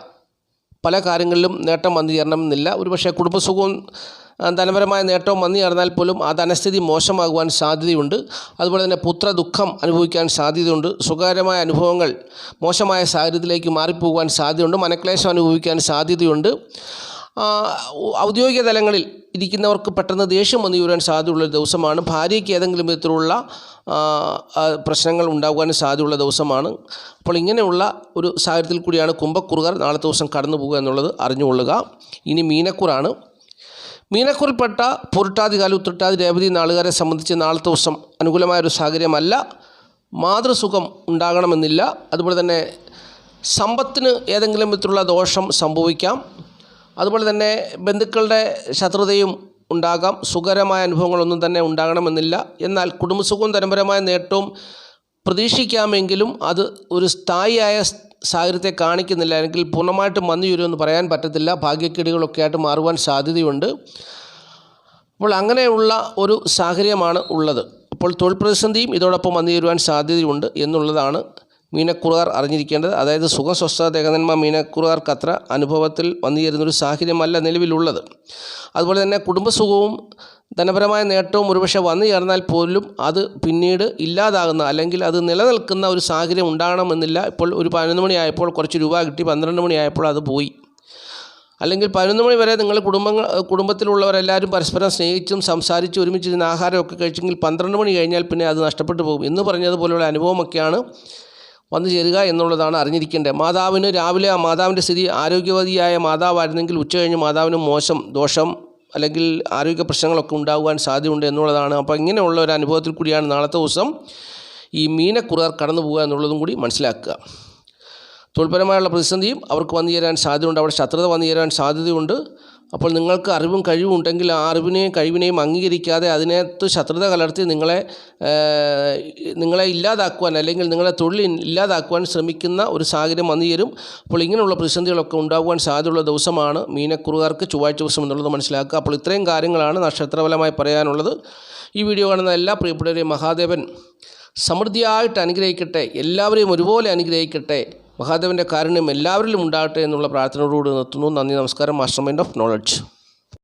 പല കാര്യങ്ങളിലും നേട്ടം വന്നു ചേരണമെന്നില്ല. ഒരുപക്ഷെ കുടുംബസുഖവും ധനപരമായ നേട്ടവും വന്നു ചേർന്നാൽ പോലും ആ ധനസ്ഥിതി മോശമാകുവാൻ സാധ്യതയുണ്ട്. അതുപോലെ തന്നെ പുത്ര ദുഃഖം അനുഭവിക്കാൻ സാധ്യതയുണ്ട്. സുഖകരമായ അനുഭവങ്ങൾ മോശമായ സാഹചര്യത്തിലേക്ക് മാറിപ്പോകുവാൻ സാധ്യതയുണ്ട്. മനക്ലേശം അനുഭവിക്കാൻ സാധ്യതയുണ്ട്. ഔദ്യോഗിക തലങ്ങളിൽ ഇരിക്കുന്നവർക്ക് പെട്ടെന്ന് ദേഷ്യം വന്നു വീഴാൻ സാധ്യതയുള്ളൊരു ദിവസമാണ്. ഭാര്യയ്ക്ക് ഏതെങ്കിലും വിധത്തിലുള്ള പ്രശ്നങ്ങൾ ഉണ്ടാകുവാൻ സാധ്യതയുള്ള ദിവസമാണ്. അപ്പോൾ ഇങ്ങനെയുള്ള ഒരു സാഹചര്യത്തിൽ കൂടിയാണ് കുംഭക്കുറുകാർ നാളത്തെ ദിവസം കടന്നു പോകുക എന്നുള്ളത് അറിഞ്ഞുകൊള്ളുക. ഇനി മീനക്കുറാണ്. മീനക്കുറിൽപ്പെട്ട പൊരുട്ടാതികാലം ഉത്രട്ടാതി രേവതി നാളുകാരെ സംബന്ധിച്ച് നാളത്തെ ദിവസം അനുകൂലമായൊരു സാഹചര്യമല്ല. മാതൃസുഖം ഉണ്ടാകണമെന്നില്ല. അതുപോലെ തന്നെ സമ്പത്തിന് ഏതെങ്കിലും വിധത്തിലുള്ള ദോഷം സംഭവിക്കാം. അതുപോലെ തന്നെ ബന്ധുക്കളുടെ ശത്രുതയും ഉണ്ടാകാം. സുഖകരമായ അനുഭവങ്ങളൊന്നും തന്നെ ഉണ്ടാകണമെന്നില്ല. എന്നാൽ കുടുംബസുഖവും ധനപരമായ നേട്ടവും പ്രതീക്ഷിക്കാമെങ്കിലും അത് ഒരു സ്ഥായിയായ സാഹചര്യത്തെ കാണിക്കുന്നില്ല. അല്ലെങ്കിൽ പൂർണമായിട്ടും വന്നു വരുമെന്ന് പറയാൻ പറ്റത്തില്ല. ഭാഗ്യക്കേടുകളൊക്കെ ആയിട്ട് മാറുവാൻ സാധ്യതയുണ്ട്. അപ്പോൾ അങ്ങനെയുള്ള ഒരു സാഹചര്യമാണ് ഉള്ളത്. അപ്പോൾ തൊഴിൽ പ്രതിസന്ധിയും ഇതോടൊപ്പം വന്നു ചേരുവാൻ സാധ്യതയുണ്ട് എന്നുള്ളതാണ് മീനക്കുറുകാർ അറിഞ്ഞിരിക്കേണ്ടത്. അതായത് സുഖം സ്വസ്ഥ ദേഹനന്മ മീനക്കുറുകാർക്ക് അത്ര അനുഭവത്തിൽ വന്നു ചേരുന്നൊരു സാഹചര്യമല്ല നിലവിലുള്ളത്. അതുപോലെ തന്നെ കുടുംബസുഖവും ധനപരമായ നേട്ടവും ഒരുപക്ഷെ വന്നു ചേർന്നാൽ പോലും അത് പിന്നീട് ഇല്ലാതാകുന്ന അല്ലെങ്കിൽ അത് നിലനിൽക്കുന്ന ഒരു സാഹചര്യം ഉണ്ടാകണമെന്നില്ല. ഇപ്പോൾ ഒരു പതിനൊന്ന് മണിയായപ്പോൾ കുറച്ച് രൂപ കിട്ടി. പന്ത്രണ്ട് മണിയായപ്പോൾ അത് പോയി. അല്ലെങ്കിൽ പതിനൊന്ന് മണി വരെ നിങ്ങൾ കുടുംബങ്ങൾ കുടുംബത്തിലുള്ളവരെല്ലാവരും പരസ്പരം സ്നേഹിച്ചും സംസാരിച്ച് ഒരുമിച്ചിരുന്ന് ആഹാരമൊക്കെ കഴിച്ചെങ്കിൽ പന്ത്രണ്ട് മണി കഴിഞ്ഞാൽ പിന്നെ അത് നഷ്ടപ്പെട്ടു പോകും. എന്ന് പറഞ്ഞതുപോലെയുള്ള അനുഭവമൊക്കെയാണ് വന്നു ചേരുക എന്നുള്ളതാണ് അറിഞ്ഞിരിക്കേണ്ടത്. മാതാവിന് രാവിലെ ആ മാതാവിന്റെ സ്ഥിതി ആരോഗ്യവതിയായ മാതാവായിരുന്നെങ്കിൽ ഉച്ച കഴിഞ്ഞ് മാതാവിന് മോശം ദോഷം അല്ലെങ്കിൽ ആരോഗ്യ പ്രശ്നങ്ങളൊക്കെ ഉണ്ടാകുവാൻ സാധ്യതയുണ്ട് എന്നുള്ളതാണ്. അപ്പോൾ ഇങ്ങനെയുള്ള ഒരു അനുഭവത്തിൽ കൂടിയാണ് നാളത്തെ ദിവസം ഈ മീനക്കുറർ കടന്നു പോകുക എന്നുള്ളതും കൂടി മനസ്സിലാക്കുക. തൊഴിൽപരമായുള്ള പ്രതിസന്ധിയും അവർക്ക് വന്നു ചേരാൻ സാധ്യതയുണ്ട്. അവിടെ ശത്രുത വന്നു ചേരാൻ സാധ്യതയുണ്ട്. അപ്പോൾ നിങ്ങൾക്ക് അറിവും കഴിവും ഉണ്ടെങ്കിൽ ആ അറിവിനെയും കഴിവിനെയും അംഗീകരിക്കാതെ അതിനകത്ത് ശത്രുത കലർത്തി നിങ്ങളെ നിങ്ങളെ ഇല്ലാതാക്കുവാൻ അല്ലെങ്കിൽ നിങ്ങളെ തൊഴിൽ ഇല്ലാതാക്കുവാൻ ശ്രമിക്കുന്ന ഒരു സാഹചര്യം വന്നു ചേരും അപ്പോൾ ഇങ്ങനെയുള്ള പ്രതിസന്ധികളൊക്കെ ഉണ്ടാകുവാൻ സാധ്യതയുള്ള ദിവസമാണ് മീനക്കുറുകാർക്ക് ചൊവ്വാഴ്ച ദിവസം എന്നുള്ളത് മനസ്സിലാക്കുക. അപ്പോൾ ഇത്രയും കാര്യങ്ങളാണ് നക്ഷത്രഫലമായി പറയാനുള്ളത്. ഈ വീഡിയോ കാണുന്ന എല്ലാ പ്രിയപ്പെട്ടവരെയും മഹാദേവൻ സമൃദ്ധിയായിട്ട് അനുഗ്രഹിക്കട്ടെ. എല്ലാവരെയും ഒരുപോലെ അനുഗ്രഹിക്കട്ടെ. മഹാദേവന്റെ കാരുണ്യം എല്ലാവരിലും ഉണ്ടാകട്ടെ എന്നുള്ള പ്രാർത്ഥനയോടുകൂടി നിർത്തുന്നു. നന്ദി നമസ്കാരം. Master mind of knowledge